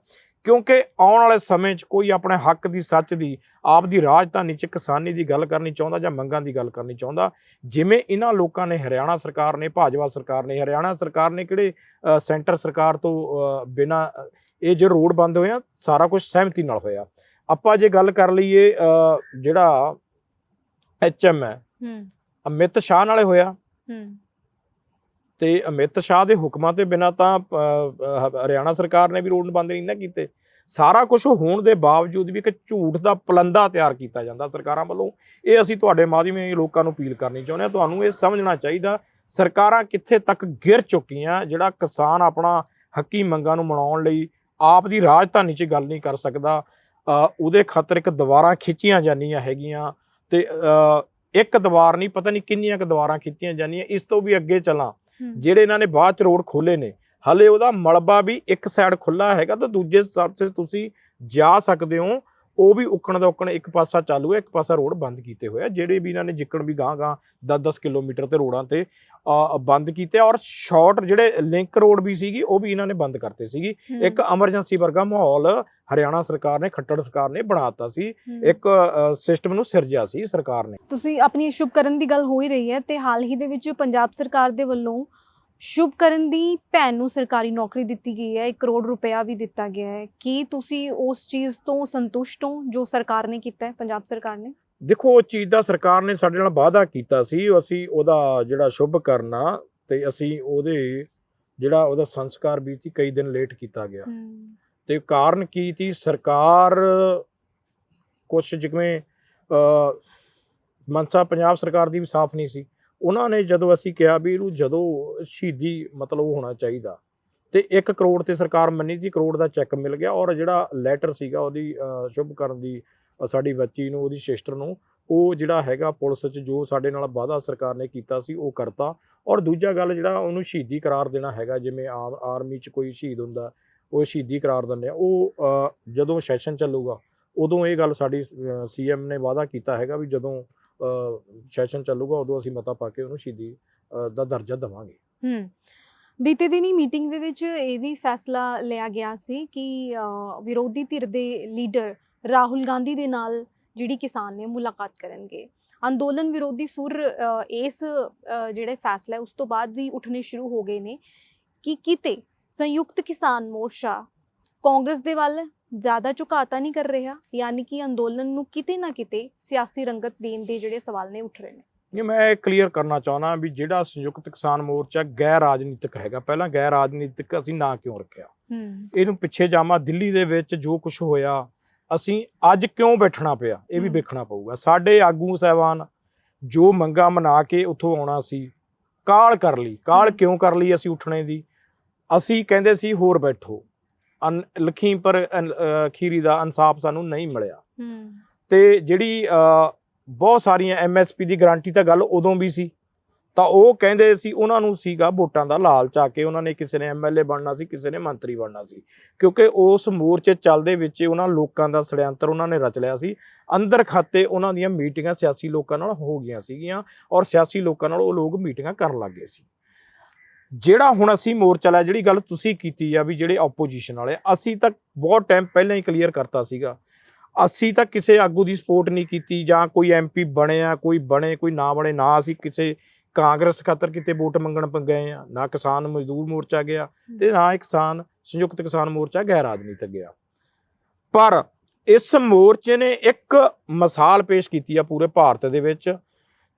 ਕਿਉਂਕਿ ਆਉਣ ਵਾਲੇ ਸਮੇਂ 'ਚ ਕੋਈ ਆਪਣੇ ਹੱਕ ਦੀ ਸੱਚ ਦੀ ਆਪ ਦੀ ਰਾਜਧਾਨੀ 'ਚ ਕਿਸਾਨੀ ਦੀ ਗੱਲ ਕਰਨੀ ਚਾਹੁੰਦਾ ਜਾਂ ਮੰਗਾਂ ਦੀ ਗੱਲ ਕਰਨੀ ਚਾਹੁੰਦਾ ਜਿਵੇਂ ਇਹਨਾਂ ਲੋਕਾਂ ਨੇ ਹਰਿਆਣਾ ਸਰਕਾਰ ਨੇ ਭਾਜਪਾ ਸਰਕਾਰ ਨੇ ਹਰਿਆਣਾ ਸਰਕਾਰ ਨੇ ਕਿਹੜੇ ਸੈਂਟਰ ਸਰਕਾਰ ਤੋਂ ਬਿਨਾਂ ਇਹ ਜੋ ਰੋਡ ਬੰਦ ਹੋਏ ਆ ਸਾਰਾ ਕੁਝ ਸਹਿਮਤੀ ਨਾਲ ਹੋਇਆ। ਆਪਾਂ ਜੇ ਗੱਲ ਕਰ ਲਈਏ ਜਿਹੜਾ ਐਚਐਮ ਹੈ ਹੂੰ। ਅਮਿਤ ਸ਼ਾਹ ਨਾਲੇ ਹੋਇਆ। ਹੂੰ। ਤੇ ਅਮਿਤ ਸ਼ਾਹ ਦੇ ਹੁਕਮਾਂ ਤੇ ਬਿਨਾਂ ਤਾਂ ਹਰਿਆਣਾ ਸਰਕਾਰ ਨੇ ਵੀ ਰੋਡ ਬੰਦ ਨਹੀਂ ਨਾ ਕੀਤੇ। ਸਾਰਾ ਕੁਝ ਹੋਣ ਦੇ ਬਾਵਜੂਦ ਵੀ ਇੱਕ ਝੂਠ ਦਾ ਪਲੰਦਾ ਤਿਆਰ ਕੀਤਾ ਜਾਂਦਾ ਸਰਕਾਰਾਂ ਵੱਲੋਂ। ਇਹ ਅਸੀਂ ਤੁਹਾਡੇ ਮਾਧਿਅਮੇ ਲੋਕਾਂ ਨੂੰ ਅਪੀਲ ਕਰਨੀ ਚਾਹੁੰਦੇ ਹਾਂ। ਤੁਹਾਨੂੰ ਇਹ ਸਮਝਣਾ ਚਾਹੀਦਾ, ਸਰਕਾਰਾਂ ਕਿੱਥੇ ਤੱਕ ਗਿਰ ਚੁੱਕੀਆਂ, ਜਿਹੜਾ ਕਿਸਾਨ ਆਪਣਾ ਹੱਕੀ ਮੰਗਾਂ ਨੂੰ ਮਨਾਉਣ ਲਈ ਆਪ ਦੀ ਰਾਜਧਾਨੀ 'ਚ ਗੱਲ ਨਹੀਂ ਕਰ ਸਕਦਾ ਉਹਦੇ ਖਾਤਰ ਇੱਕ ਦੀਵਾਰਾਂ ਖਿੱਚੀਆਂ ਜਾਂਦੀਆਂ ਹੈਗੀਆਂ ਤੇ ਇੱਕ ਦੀਵਾਰ ਨਹੀਂ, ਪਤਾ ਨਹੀਂ ਕਿੰਨੀਆਂ ਕੁ ਦੀਵਾਰਾਂ ਖਿੱਚੀਆਂ ਜਾਂਦੀਆਂ। ਇਸ ਤੋਂ ਵੀ ਅੱਗੇ ਚੱਲਾਂ। ਜਿਹੜੇ ਇਹਨਾਂ ਨੇ ਬਾਅਦ ਚ ਰੋਡ ਖੋਲੇ ਨੇ। ਹਲੇ ਉਹਦਾ ਮਲਬਾ ਵੀ ਇੱਕ ਸਾਈਡ ਖੁੱਲਾ ਹੈਗਾ ਤਾਂ ਦੂਜੇ ਪਾਸੇ ਤੁਸੀਂ ਜਾ ਸਕਦੇ ਹੋ। ਉਹ ਵੀ ਉੱਕਣ ਦਾ ਉੱਕਣ ਇੱਕ ਪਾਸਾ ਚਾਲੂ ਹੈ ਇੱਕ ਪਾਸਾ ਰੋਡ ਬੰਦ ਕੀਤੇ ਹੋਏ ਆ ਜਿਹੜੇ ਵੀ ਇਹਨਾਂ ਨੇ ਜਿੱਕਣ ਵੀ ਗਾਂ ਗਾਂ 10-10 ਕਿਲੋਮੀਟਰ ਤੇ ਰੋਡਾਂ ਤੇ ਬੰਦ ਕੀਤੇ ਔਰ ਸ਼ਾਰਟ ਜਿਹੜੇ ਲਿੰਕ ਰੋਡ ਵੀ ਸੀਗੀ ਉਹ ਵੀ ਇਹਨਾਂ ਨੇ ਬੰਦ ਕਰਤੇ ਸੀਗੀ। ਇੱਕ ਐਮਰਜੈਂਸੀ ਵਰਗਾ ਮਾਹੌਲ ਹਰਿਆਣਾ ਸਰਕਾਰ ਨੇ ਖੱਟੜ ਸਰਕਾਰ ਨੇ ਬਣਾਤਾ ਸੀ। ਇੱਕ ਸਿਸਟਮ ਨੂੰ ਸਿਰਜਿਆ ਸੀ ਸਰਕਾਰ ਨੇ। ਤੁਸੀਂ ਆਪਣੀ ਸ਼ੁਭਕਰਨ ਦੀ ਗੱਲ ਹੋ ਹੀ ਰਹੀ ਹੈ ਤੇ ਹਾਲ ਹੀ ਦੇ ਵਿੱਚ ਪੰਜਾਬ ਸਰਕਾਰ ਦੇ ਵੱਲੋਂ ਸ਼ੁਭਕਰਨ ਦੀ ਭੈਣ ਨੂੰ ਸਰਕਾਰੀ ਨੌਕਰੀ ਦਿੱਤੀ ਗਈ ਹੈ 1 ਕਰੋੜ ਰੁਪਇਆ ਵੀ ਦਿੱਤਾ ਗਿਆ ਹੈ। ਕੀ ਤੁਸੀਂ ਉਸ ਚੀਜ਼ ਤੋਂ ਸੰਤੁਸ਼ਟ ਹੋ ਜੋ ਸਰਕਾਰ ਨੇ ਕੀਤਾ ਹੈ ਪੰਜਾਬ ਸਰਕਾਰ ਨੇ? ਦੇਖੋ ਉਹ ਚੀਜ਼ ਦਾ ਸਰਕਾਰ ਨੇ ਸਾਡੇ ਨਾਲ ਵਾਅਦਾ ਕੀਤਾ ਸੀ ਅਸੀਂ ਉਹਦਾ ਜਿਹੜਾ ਸ਼ੁਭ ਕਰਨਾ ਤੇ ਅਸੀਂ ਉਹਦੇ ਜਿਹੜਾ ਉਹਦਾ ਸੰਸਕਾਰ ਵੀ ਸੀ ਕਈ ਦਿਨ ਲੇਟ ਕੀਤਾ ਗਿਆ। ਤੇ ਕਾਰਨ ਕੀ ਸੀ? ਸਰਕਾਰ ਕੁਛ ਜਿਵੇਂ ਮਨਸਾ ਪੰਜਾਬ ਸਰਕਾਰ ਦੀ ਵੀ ਸਾਫ਼ ਨਹੀਂ ਸੀ। ਉਹਨਾਂ ਨੇ ਜਦੋਂ ਅਸੀਂ ਕਿਹਾ ਵੀ ਇਹਨੂੰ ਜਦੋਂ ਸ਼ਹੀਦੀ ਮਤਲਬ ਹੋਣਾ ਚਾਹੀਦਾ, ਤੇ 1 ਕਰੋੜ ਤੇ ਸਰਕਾਰ ਮੰਨੀ ਸੀ, ਕਰੋੜ ਦਾ ਚੈੱਕ ਮਿਲ ਗਿਆ ਔਰ ਜਿਹੜਾ ਲੈਟਰ ਸੀਗਾ ਉਹਦੀ ਸ਼ੁਭ ਕਰਨ ਦੀ ਸਾਡੀ ਬੱਚੀ ਨੂੰ, ਉਹਦੀ ਸਿਸਟਰ ਨੂੰ, ਉਹ ਜਿਹੜਾ ਹੈਗਾ ਪੁਲਿਸ 'ਚ ਜੋ ਸਾਡੇ ਨਾਲ ਵਾਅਦਾ ਸਰਕਾਰ ਨੇ ਕੀਤਾ ਸੀ, ਉਹ ਕਰਤਾ ਔਰ ਦੂਜਾ ਗੱਲ ਜਿਹੜਾ ਉਹਨੂੰ ਸ਼ਹੀਦੀ ਕਰਾਰ ਦੇਣਾ ਹੈਗਾ, ਜਿਵੇਂ ਆਮ ਆਰਮੀ 'ਚ ਕੋਈ ਸ਼ਹੀਦ ਹੁੰਦਾ, ਉਹ ਸ਼ਹੀਦੀ ਕਰਾਰ ਦਿੰਦੇ ਆ, ਉਹ ਜਦੋਂ ਸੈਸ਼ਨ ਚੱਲੂਗਾ, ਉਦੋਂ ਇਹ ਗੱਲ ਸਾਡੀ ਸੀਐਮ ਨੇ ਵਾਅਦਾ ਕੀਤਾ ਹੈਗਾ ਵੀ ਜਦੋਂ ਸੈਸ਼ਨ ਚੱਲੂਗਾ, ਉਦੋਂ ਅਸੀਂ ਮਤਾ ਪਾ ਕੇ ਉਹਨੂੰ ਸ਼ਹੀਦੀ ਦਾ ਦਰਜਾ ਦੇਵਾਂਗੇ। ਹੂੰ। ਬੀਤੇ ਦਿਨੀ ਮੀਟਿੰਗ ਦੇ ਵਿੱਚ ਇਹ ਵੀ ਫੈਸਲਾ ਲਿਆ ਗਿਆ ਸੀ ਕਿ ਵਿਰੋਧੀ ਧਿਰ ਦੇ ਲੀਡਰ ਰਾਹੁਲ ਗਾਂਧੀ ਦੇ ਨਾਲ ਜਿਹੜੀ ਕਿਸਾਨ ਨੇ ਮੁਲਾਕਾਤ ਕਰਨਗੇ। ਅੰਦੋਲਨ ਵਿਰੋਧੀ ਸੁਰ ਇਸ ਜਿਹੜੇ ਫੈਸਲਾ ਉਸ ਤੋਂ ਬਾਅਦ ਵੀ ਉੱਠਣੇ ਸ਼ੁਰੂ ਹੋ ਗਏ ਨੇ ਕਿ ਕਿਤੇ ਸੰਯੁਕਤ ਕਿਸਾਨ ਮੋਰਚਾ ਕਾਂਗਰਸ ਦੇ ਵੱਲ ਜ਼ਿਆਦਾ ਝੁਕਾਤਾ ਨਹੀਂ ਕਰ ਰਿਹਾ ਯਾਨੀ ਕਿ ਅੰਦੋਲਨ ਨੂੰ ਕਿਤੇ ਨਾ ਕਿਤੇ ਸਿਆਸੀ ਰੰਗਤ ਦੇਣ ਦੇ ਜਿਹੜੇ ਸਵਾਲ ਨੇ ਉੱਠ ਰਹੇ ਨੇ। ਇਹ ਮੈਂ ਇਹ ਕਲੀਅਰ ਕਰਨਾ ਚਾਹੁੰਦਾ ਵੀ ਜਿਹੜਾ ਸੰਯੁਕਤ ਕਿਸਾਨ ਮੋਰਚਾ ਗੈਰ ਰਾਜਨੀਤਿਕ ਹੈਗਾ ਪਹਿਲਾਂ ਗੈਰ ਰਾਜਨੀਤਿਕ ਅਸੀਂ ਨਾਂ ਕਿਉਂ ਰੱਖਿਆ? ਇਹਨੂੰ ਪਿੱਛੇ ਜਾਵਾਂ ਦਿੱਲੀ ਦੇ ਵਿੱਚ ਜੋ ਕੁਝ ਹੋਇਆ ਅਸੀਂ ਅੱਜ ਕਿਉਂ ਬੈਠਣਾ ਪਿਆ? ਇਹ ਵੀ। ਵੇਖਣਾ ਪਊਗਾ। ਸਾਡੇ ਆਗੂ ਸਾਹਿਬਾਨ ਜੋ ਮੰਗਾ ਮਨਾ ਕੇ ਉੱਥੋਂ ਆਉਣਾ ਸੀ ਕਾਲ ਕਰ ਲਈ। ਕਾਲ। ਕਿਉਂ ਕਰ ਲਈ ਅਸੀਂ ਉੱਠਣੇ ਦੀ? ਅਸੀਂ ਕਹਿੰਦੇ ਸੀ ਹੋਰ ਬੈਠੋ। ਲਖੀਮਪੁਰ ਖੀਰੀ ਦਾ ਇਨਸਾਫ ਸਾਨੂੰ ਨਹੀਂ ਮਿਲਿਆ। ਤੇ ਜਿਹੜੀ ਬਹੁਤ ਸਾਰੀਆਂ ਐਮਐਸਪੀ ਦੀ ਗਾਰੰਟੀ ਤਾਂ ਗੱਲ ਉਦੋਂ ਵੀ ਸੀ। ਤਾਂ ਉਹ ਕਹਿੰਦੇ ਸੀ ਉਹਨਾਂ ਨੂੰ ਸੀਗਾ ਵੋਟਾਂ ਦਾ ਲਾਲਚ ਆ ਕੇ ਉਹਨਾਂ ਨੇ ਕਿਸੇ ਨੇ ਐਮਐਲਏ ਬਣਨਾ ਸੀ ਕਿਸੇ ਨੇ ਮੰਤਰੀ ਬਣਨਾ ਸੀ। ਕਿਉਂਕਿ ਉਸ ਮੋਰਚੇ ਚੱਲਦੇ ਵਿੱਚ ਉਹਨਾਂ ਲੋਕਾਂ ਦਾ ਸੜਿਆੰਤਰ ਉਹਨਾਂ ਨੇ ਰਚ ਲਿਆ ਸੀ। ਅੰਦਰ ਖਾਤੇ ਉਹਨਾਂ ਦੀਆਂ ਮੀਟਿੰਗਾਂ ਸਿਆਸੀ ਲੋਕਾਂ ਨਾਲ ਹੋ ਗਈਆਂ ਸੀਗੀਆਂ ਔਰ ਸਿਆਸੀ ਲੋਕਾਂ ਨਾਲ ਉਹ ਲੋਕ ਮੀਟਿੰਗਾਂ ਕਰਨ ਲੱਗੇ ਸੀ। ਜਿਹੜਾ ਹੁਣ ਅਸੀਂ ਮੋਰਚਾ ਲਿਆ ਜਿਹੜੀ ਗੱਲ ਤੁਸੀਂ ਕੀਤੀ ਆ ਵੀ ਜਿਹੜੇ ਆਪੋਜੀਸ਼ਨ ਵਾਲੇ ਅਸੀਂ ਤਾਂ ਬਹੁਤ ਟਾਈਮ ਪਹਿਲਾਂ ਹੀ ਕਲੀਅਰ ਕਰਤਾ ਸੀਗਾ। ਅਸੀਂ ਤਾਂ ਕਿਸੇ ਆਗੂ ਦੀ ਸਪੋਰਟ ਨਹੀਂ ਕੀਤੀ ਜਾਂ ਕੋਈ ਐਮਪੀ ਬਣਿਆ ਕੋਈ ਬਣੇ ਕੋਈ ਨਾ ਬਣੇ ਨਾ ਅਸੀਂ ਕਿਸੇ ਕਾਂਗਰਸ ਖਾਤਰ ਕਿਤੇ ਵੋਟ ਮੰਗਣ ਪ ਗਏ ਆ ਨਾ ਕਿਸਾਨ ਮਜ਼ਦੂਰ ਮੋਰਚਾ ਗਿਆ ਤੇ ਨਾ ਕਿਸਾਨ ਸੰਯੁਕਤ ਕਿਸਾਨ ਮੋਰਚਾ ਗੈਰ ਰਾਜਨੀਤਿਕ ਗਿਆ। ਪਰ ਇਸ ਮੋਰਚੇ ਨੇ ਇੱਕ ਮਿਸਾਲ ਪੇਸ਼ ਕੀਤੀ ਆ ਪੂਰੇ ਭਾਰਤ ਦੇ ਵਿੱਚ।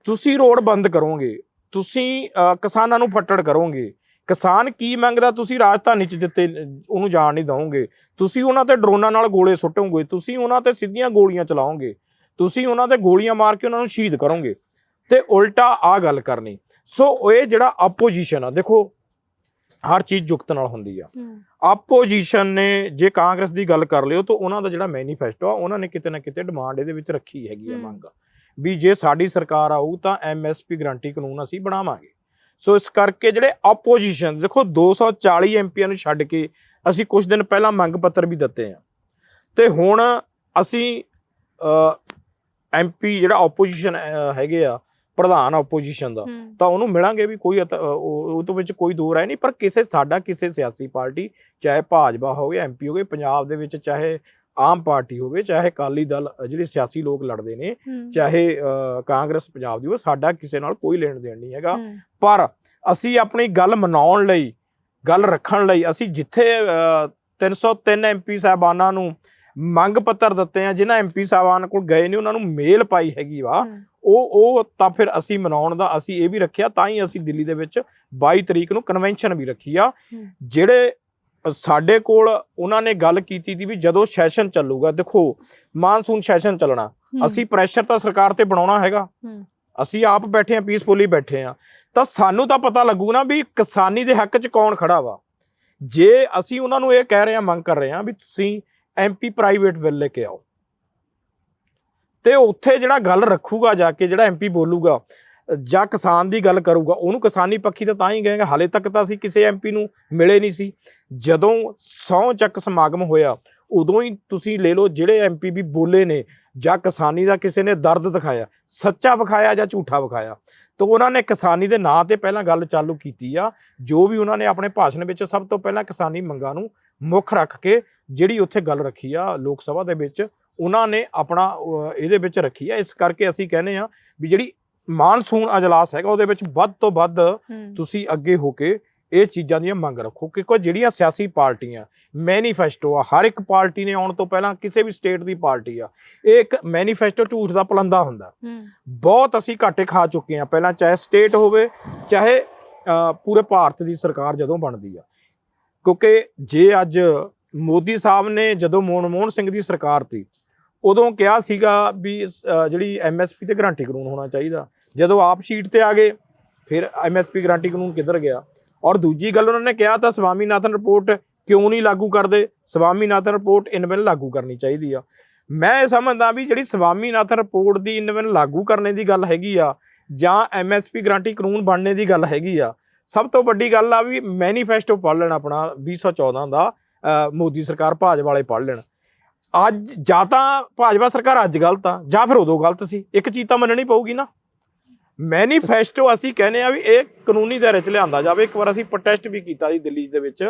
ਤੁਸੀਂ ਰੋਡ ਬੰਦ ਕਰੋਗੇ ਤੁਸੀਂ ਕਿਸਾਨਾਂ ਨੂੰ ਫੱਟੜ ਕਰੋਗੇ। ਕਿਸਾਨ ਕੀ ਮੰਗਦਾ ਤੁਸੀਂ ਰਾਜਧਾਨੀ ਚ ਦਿੱਤੇ ਉਹਨੂੰ ਜਾਣ ਨਹੀਂ ਦਵੋਗੇ। ਤੁਸੀਂ ਉਹਨਾਂ ਤੇ ਡਰੋਨਾਂ ਨਾਲ ਗੋਲੇ ਸੁੱਟੋਗੇ ਤੁਸੀਂ ਉਹਨਾਂ ਤੇ ਸਿੱਧੀਆਂ ਗੋਲੀਆਂ ਚਲਾਓਗੇ। ਤੁਸੀਂ ਉਹਨਾਂ ਤੇ ਗੋਲੀਆਂ ਮਾਰ ਕੇ ਉਹਨਾਂ ਨੂੰ ਸ਼ਹੀਦ ਕਰੋਗੇ। ਤੇ ਉਲਟਾ ਆ ਗੱਲ ਕਰਨੀ। ਸੋ ਇਹ ਜਿਹੜਾ ਆਪੋਜੀਸ਼ਨ ਆ ਦੇਖੋ ਹਰ ਚੀਜ਼ ਜੁਗਤ ਨਾਲ ਹੁੰਦੀ ਆ। ਆਪੋਜੀਸ਼ਨ ਨੇ ਜੇ ਕਾਂਗਰਸ ਦੀ ਗੱਲ ਕਰ ਲਿਓ ਤਾਂ ਉਹਨਾਂ ਦਾ ਜਿਹੜਾ ਮੈਨੀਫੈਸਟੋ ਆ ਉਹਨਾਂ ਨੇ ਕਿਤੇ ਨਾ ਕਿਤੇ ਡਿਮਾਂਡ ਇਹਦੇ ਵਿੱਚ ਰੱਖੀ ਹੈਗੀ ਆ। ਮੰਗ। ਵੀ ਜੇ ਸਾਡੀ ਸਰਕਾਰ ਆਊ ਤਾਂ ਐਮਐਸਪੀ ਗਰੰਟੀ ਕਾਨੂੰਨ ਅਸੀਂ ਬਣਾਵਾਂਗੇ। ਸੋ ਇਸ ਕਰਕੇ ਜਿਹੜੇ ਆਪੋਜੀਸ਼ਨ ਦੇਖੋ 240 ਐਮਪੀਆਂ ਨੂੰ ਛੱਡ ਕੇ ਅਸੀਂ ਕੁਝ ਦਿਨ ਪਹਿਲਾਂ ਮੰਗ ਪੱਤਰ ਵੀ ਦਿੱਤੇ ਆ। ਤੇ ਹੁਣ ਅਸੀਂ ਐਮਪੀ ਜਿਹੜਾ ਆਪੋਜੀਸ਼ਨ ਹੈਗੇ ਆ ਪ੍ਰਧਾਨ ਆਪੋਜੀਸ਼ਨ ਦਾ ਹੂੰ। ਤਾਂ ਉਹਨੂੰ ਮਿਲਾਂਗੇ ਵੀ ਕੋਈ ਉਹ ਤੋਂ ਵਿੱਚ ਕੋਈ ਦੋ ਰਾਏ ਨਹੀਂ ਪਰ ਕਿਸੇ ਸਾਡਾ ਕਿਸੇ ਸਿਆਸੀ ਪਾਰਟੀ ਚਾਹੇ ਭਾਜਪਾ ਹੋਵੇ ਐਮਪੀ ਹੋਵੇ ਪੰਜਾਬ ਦੇ ਵਿੱਚ ਚਾਹੇ ਆਮ ਪਾਰਟੀ ਹੋਵੇ ਚਾਹੇ ਅਕਾਲੀ ਦਲ ਜਿਹੜੇ ਸਿਆਸੀ ਲੋਕ ਲੜਦੇ ਨੇ ਚਾਹੇ ਕਾਂਗਰਸ ਪੰਜਾਬ ਦੀ ਹੋਵੇ ਸਾਡਾ ਕਿਸੇ ਨਾਲ ਕੋਈ ਲੈਣ ਦੇਣ ਨਹੀਂ ਹੈਗਾ ਪਰ ਅਸੀਂ ਆਪਣੀ ਗੱਲ ਮਨਾਉਣ ਲਈ ਗੱਲ ਰੱਖਣ ਲਈ ਅਸੀਂ ਜਿੱਥੇ ਅ, 303 ਐਮਪੀ ਸਾਹਿਬਾਨਾਂ ਨੂੰ ਮੰਗ ਪੱਤਰ ਦਿੱਤੇ ਆ ਜਿਨ੍ਹਾਂ ਐਮਪੀ ਸਾਹਿਬਾਨ ਕੋਲ ਗਏ ਨੇ ਉਹਨਾਂ ਨੂੰ ਮੇਲ ਪਾਈ ਹੈਗੀ ਵਾ। ਉਹ ਉਹ ਤਾਂ ਫਿਰ ਅਸੀਂ ਮਨਾਉਣ ਦਾ ਅਸੀਂ ਇਹ ਵੀ ਰੱਖਿਆ ਤਾਂ ਹੀ ਅਸੀਂ ਦਿੱਲੀ ਦੇ ਵਿੱਚ 22 ਤਰੀਕ ਨੂੰ ਕਨਵੈਨਸ਼ਨ ਵੀ ਰੱਖੀ ਆ। ਜਿਹੜੇ ਸਾਡੇ ਕੋਲ ਉਹਨਾਂ ਨੇ ਗੱਲ ਕੀਤੀ ਸੀ ਵੀ ਜਦੋਂ ਸੈਸ਼ਨ ਚੱਲੂਗਾ ਦੇਖੋ ਮਾਨਸੂਨ ਸੈਸ਼ਨ ਚੱਲਣਾ। ਅਸੀਂ ਪ੍ਰੈਸ਼ਰ ਤਾਂ ਸਰਕਾਰ ਤੇ ਬਣਾਉਣਾ ਹੈਗਾ। ਅਸੀਂ ਆਪ ਬੈਠੇ ਆ ਪੀਸਫੁਲੀ ਬੈਠੇ ਆ ਤਾਂ ਸਾਨੂੰ ਤਾਂ ਪਤਾ ਲੱਗੂ ਨਾ ਵੀ ਕਿਸਾਨੀ ਦੇ ਹੱਕ 'ਚ ਕੌਣ ਖੜਾ ਵਾ। ਜੇ ਅਸੀਂ ਉਹਨਾਂ ਨੂੰ ਇਹ ਕਹਿ ਰਹੇ ਆ ਮੰਗ ਕਰ ਰਹੇ ਆ ਵੀ ਤੁਸੀਂ ਐਮਪੀ ਪ੍ਰਾਈਵੇਟ ਬਿੱਲ ਲੈ ਕੇ ਆਓ। ਤੇ ਉੱਥੇ ਜਿਹੜਾ ਗੱਲ ਰੱਖੂਗਾ ਜਾ ਕੇ ਜਿਹੜਾ ਐਮਪੀ ਬੋਲੂਗਾ ਜਾਂ ਕਿਸਾਨ ਦੀ ਗੱਲ ਕਰੂਗਾ, ਉਹਨੂੰ ਕਿਸਾਨੀ ਪੱਖੀ ਤਾਂ ਤਾਂ ਹੀ ਕਹੇਗਾ, ਹਾਲੇ ਤੱਕ ਤਾਂ ਅਸੀਂ ਕਿਸੇ ਐਮਪੀ ਨੂੰ ਮਿਲੇ ਨਹੀਂ ਸੀ। ਜਦੋਂ ਸਹੁੰ ਚੱਕ ਸਮਾਗਮ ਹੋਇਆ, ਉਦੋਂ ਹੀ ਤੁਸੀਂ ਲੈ ਲਓ ਜਿਹੜੇ ਐਮਪੀ ਵੀ ਬੋਲੇ ਨੇ, ਜਾਂ ਕਿਸਾਨੀ ਦਾ ਕਿਸੇ ਨੇ ਦਰਦ ਦਿਖਾਇਆ, ਸੱਚਾ ਵਿਖਾਇਆ ਜਾਂ ਝੂਠਾ ਵਿਖਾਇਆ, ਤਾਂ ਉਹਨਾਂ ਨੇ ਕਿਸਾਨੀ ਦੇ ਨਾਂ ਤੇ ਪਹਿਲਾਂ ਗੱਲ ਚਾਲੂ ਕੀਤੀ ਆ, ਜੋ ਵੀ ਉਹਨਾਂ ਨੇ ਆਪਣੇ ਭਾਸ਼ਣ ਵਿੱਚ ਸਭ ਤੋਂ ਪਹਿਲਾਂ ਕਿਸਾਨੀ ਮੰਗਾਂ ਨੂੰ ਮੁੱਖ ਰੱਖ ਕੇ ਜਿਹੜੀ ਉੱਥੇ ਗੱਲ ਰੱਖੀ ਆ, ਲੋਕ ਸਭਾ ਦੇ ਵਿੱਚ, ਉਹਨਾਂ ਨੇ ਆਪਣਾ ਇਹਦੇ ਵਿੱਚ ਰੱਖੀ ਆ। ਇਸ ਕਰਕੇ ਅਸੀਂ ਕਹਿੰਦੇ ਆ ਵੀ ਜਿਹੜੀ ਮਾਨਸੂਨ ਅਜਲਾਸ ਹੈਗਾ ਉਹਦੇ ਵਿੱਚ ਵੱਧ ਤੋਂ ਵੱਧ ਤੁਸੀਂ ਅੱਗੇ ਹੋ ਕੇ ਇਹ ਚੀਜ਼ਾਂ ਦੀਆਂ ਮੰਗ ਰੱਖੋ ਕਿਉਂਕਿ ਜਿਹੜੀਆਂ ਸਿਆਸੀ ਪਾਰਟੀਆਂ ਮੈਨੀਫੈਸਟੋ ਆ ਹਰ ਇੱਕ ਪਾਰਟੀ ਨੇ ਆਉਣ ਤੋਂ ਪਹਿਲਾਂ ਕਿਸੇ ਵੀ ਸਟੇਟ ਦੀ ਪਾਰਟੀ ਆ ਇਹ ਇੱਕ ਮੈਨੀਫੈਸਟੋ ਝੂਠ ਦਾ ਪਲੰਦਾ ਹੁੰਦਾ। ਬਹੁਤ ਅਸੀਂ ਘਾਟੇ ਖਾ ਚੁੱਕੇ ਹਾਂ ਪਹਿਲਾਂ ਚਾਹੇ ਸਟੇਟ ਹੋਵੇ ਚਾਹੇ ਪੂਰੇ ਭਾਰਤ ਦੀ ਸਰਕਾਰ ਜਦੋਂ ਬਣਦੀ ਆ। ਕਿਉਂਕਿ ਜੇ ਅੱਜ ਮੋਦੀ ਸਾਹਿਬ ਨੇ ਜਦੋਂ ਮਨਮੋਹਨ ਸਿੰਘ ਦੀ ਸਰਕਾਰ ਸੀ ਉਦੋਂ ਕਿਹਾ ਸੀਗਾ ਵੀ ਜਿਹੜੀ ਐਮਐਸਪੀ ਤੇ ਗਰੰਟੀ ਕਾਨੂੰਨ ਹੋਣਾ ਚਾਹੀਦਾ। ਜਦੋਂ ਆਪ ਸ਼ੀਟ ਤੇ ਆ ਗਏ, ਫਿਰ ਐਮਐਸਪੀ ਗਰੰਟੀ ਕਾਨੂੰਨ ਕਿੱਧਰ ਗਿਆ? ਔਰ ਦੂਜੀ ਗੱਲ ਉਹਨਾਂ ਨੇ ਕਿਹਾ ਤਾਂ ਸਵਾਮੀਨਾਥਨ ਰਿਪੋਰਟ ਕਿਉਂ ਨਹੀਂ ਲਾਗੂ ਕਰਦੇ? ਸਵਾਮੀਨਾਥਨ ਰਿਪੋਰਟ ਇਨਵੈਨ ਲਾਗੂ ਕਰਨੀ ਚਾਹੀਦੀ ਆ। ਮੈਂ ਇਹ ਸਮਝਦਾ ਵੀ ਜਿਹੜੀ ਸਵਾਮੀਨਾਥਨ ਰਿਪੋਰਟ ਦੀ ਇਨਵੈਨ ਲਾਗੂ ਕਰਨੇ ਦੀ ਗੱਲ ਹੈਗੀ ਆ, ਜਾਂ ਐਮਐਸਪੀ ਗਰੰਟੀ ਕਾਨੂੰਨ ਬਣਨੇ ਦੀ ਗੱਲ ਹੈਗੀ ਆ, ਸਭ ਤੋਂ ਵੱਡੀ ਗੱਲ ਆ ਵੀ ਮੈਨੀਫੈਸਟੋ ਪੜ੍ਹ ਲੈਣ ਆਪਣਾ 2014 ਦਾ ਮੋਦੀ ਸਰਕਾਰ ਭਾਜਪਾ ਵਾਲੇ ਪੜ੍ਹ ਲੈਣ। ਅੱਜ ਜਾਂ ਤਾਂ ਭਾਜਪਾ ਸਰਕਾਰ ਅੱਜ ਗਲਤ ਆ, ਜਾਂ ਫਿਰ ਉਦੋਂ ਗਲਤ ਸੀ। ਇੱਕ ਚੀਜ਼ ਤਾਂ ਮੰਨਣੀ ਪਊਗੀ ਨਾ। ਮੈਨੀਫੈਸਟੋ ਅਸੀਂ ਕਹਿੰਦੇ ਆ ਵੀ ਇਹ ਕਾਨੂੰਨੀ ਦਾਇਰੇ 'ਚ ਲਿਆਂਦਾ ਜਾਵੇ ਇੱਕ ਵਾਰ ਅਸੀਂ ਪ੍ਰੋਟੈਸਟ ਵੀ ਕੀਤਾ ਸੀ ਦਿੱਲੀ ਦੇ ਵਿੱਚ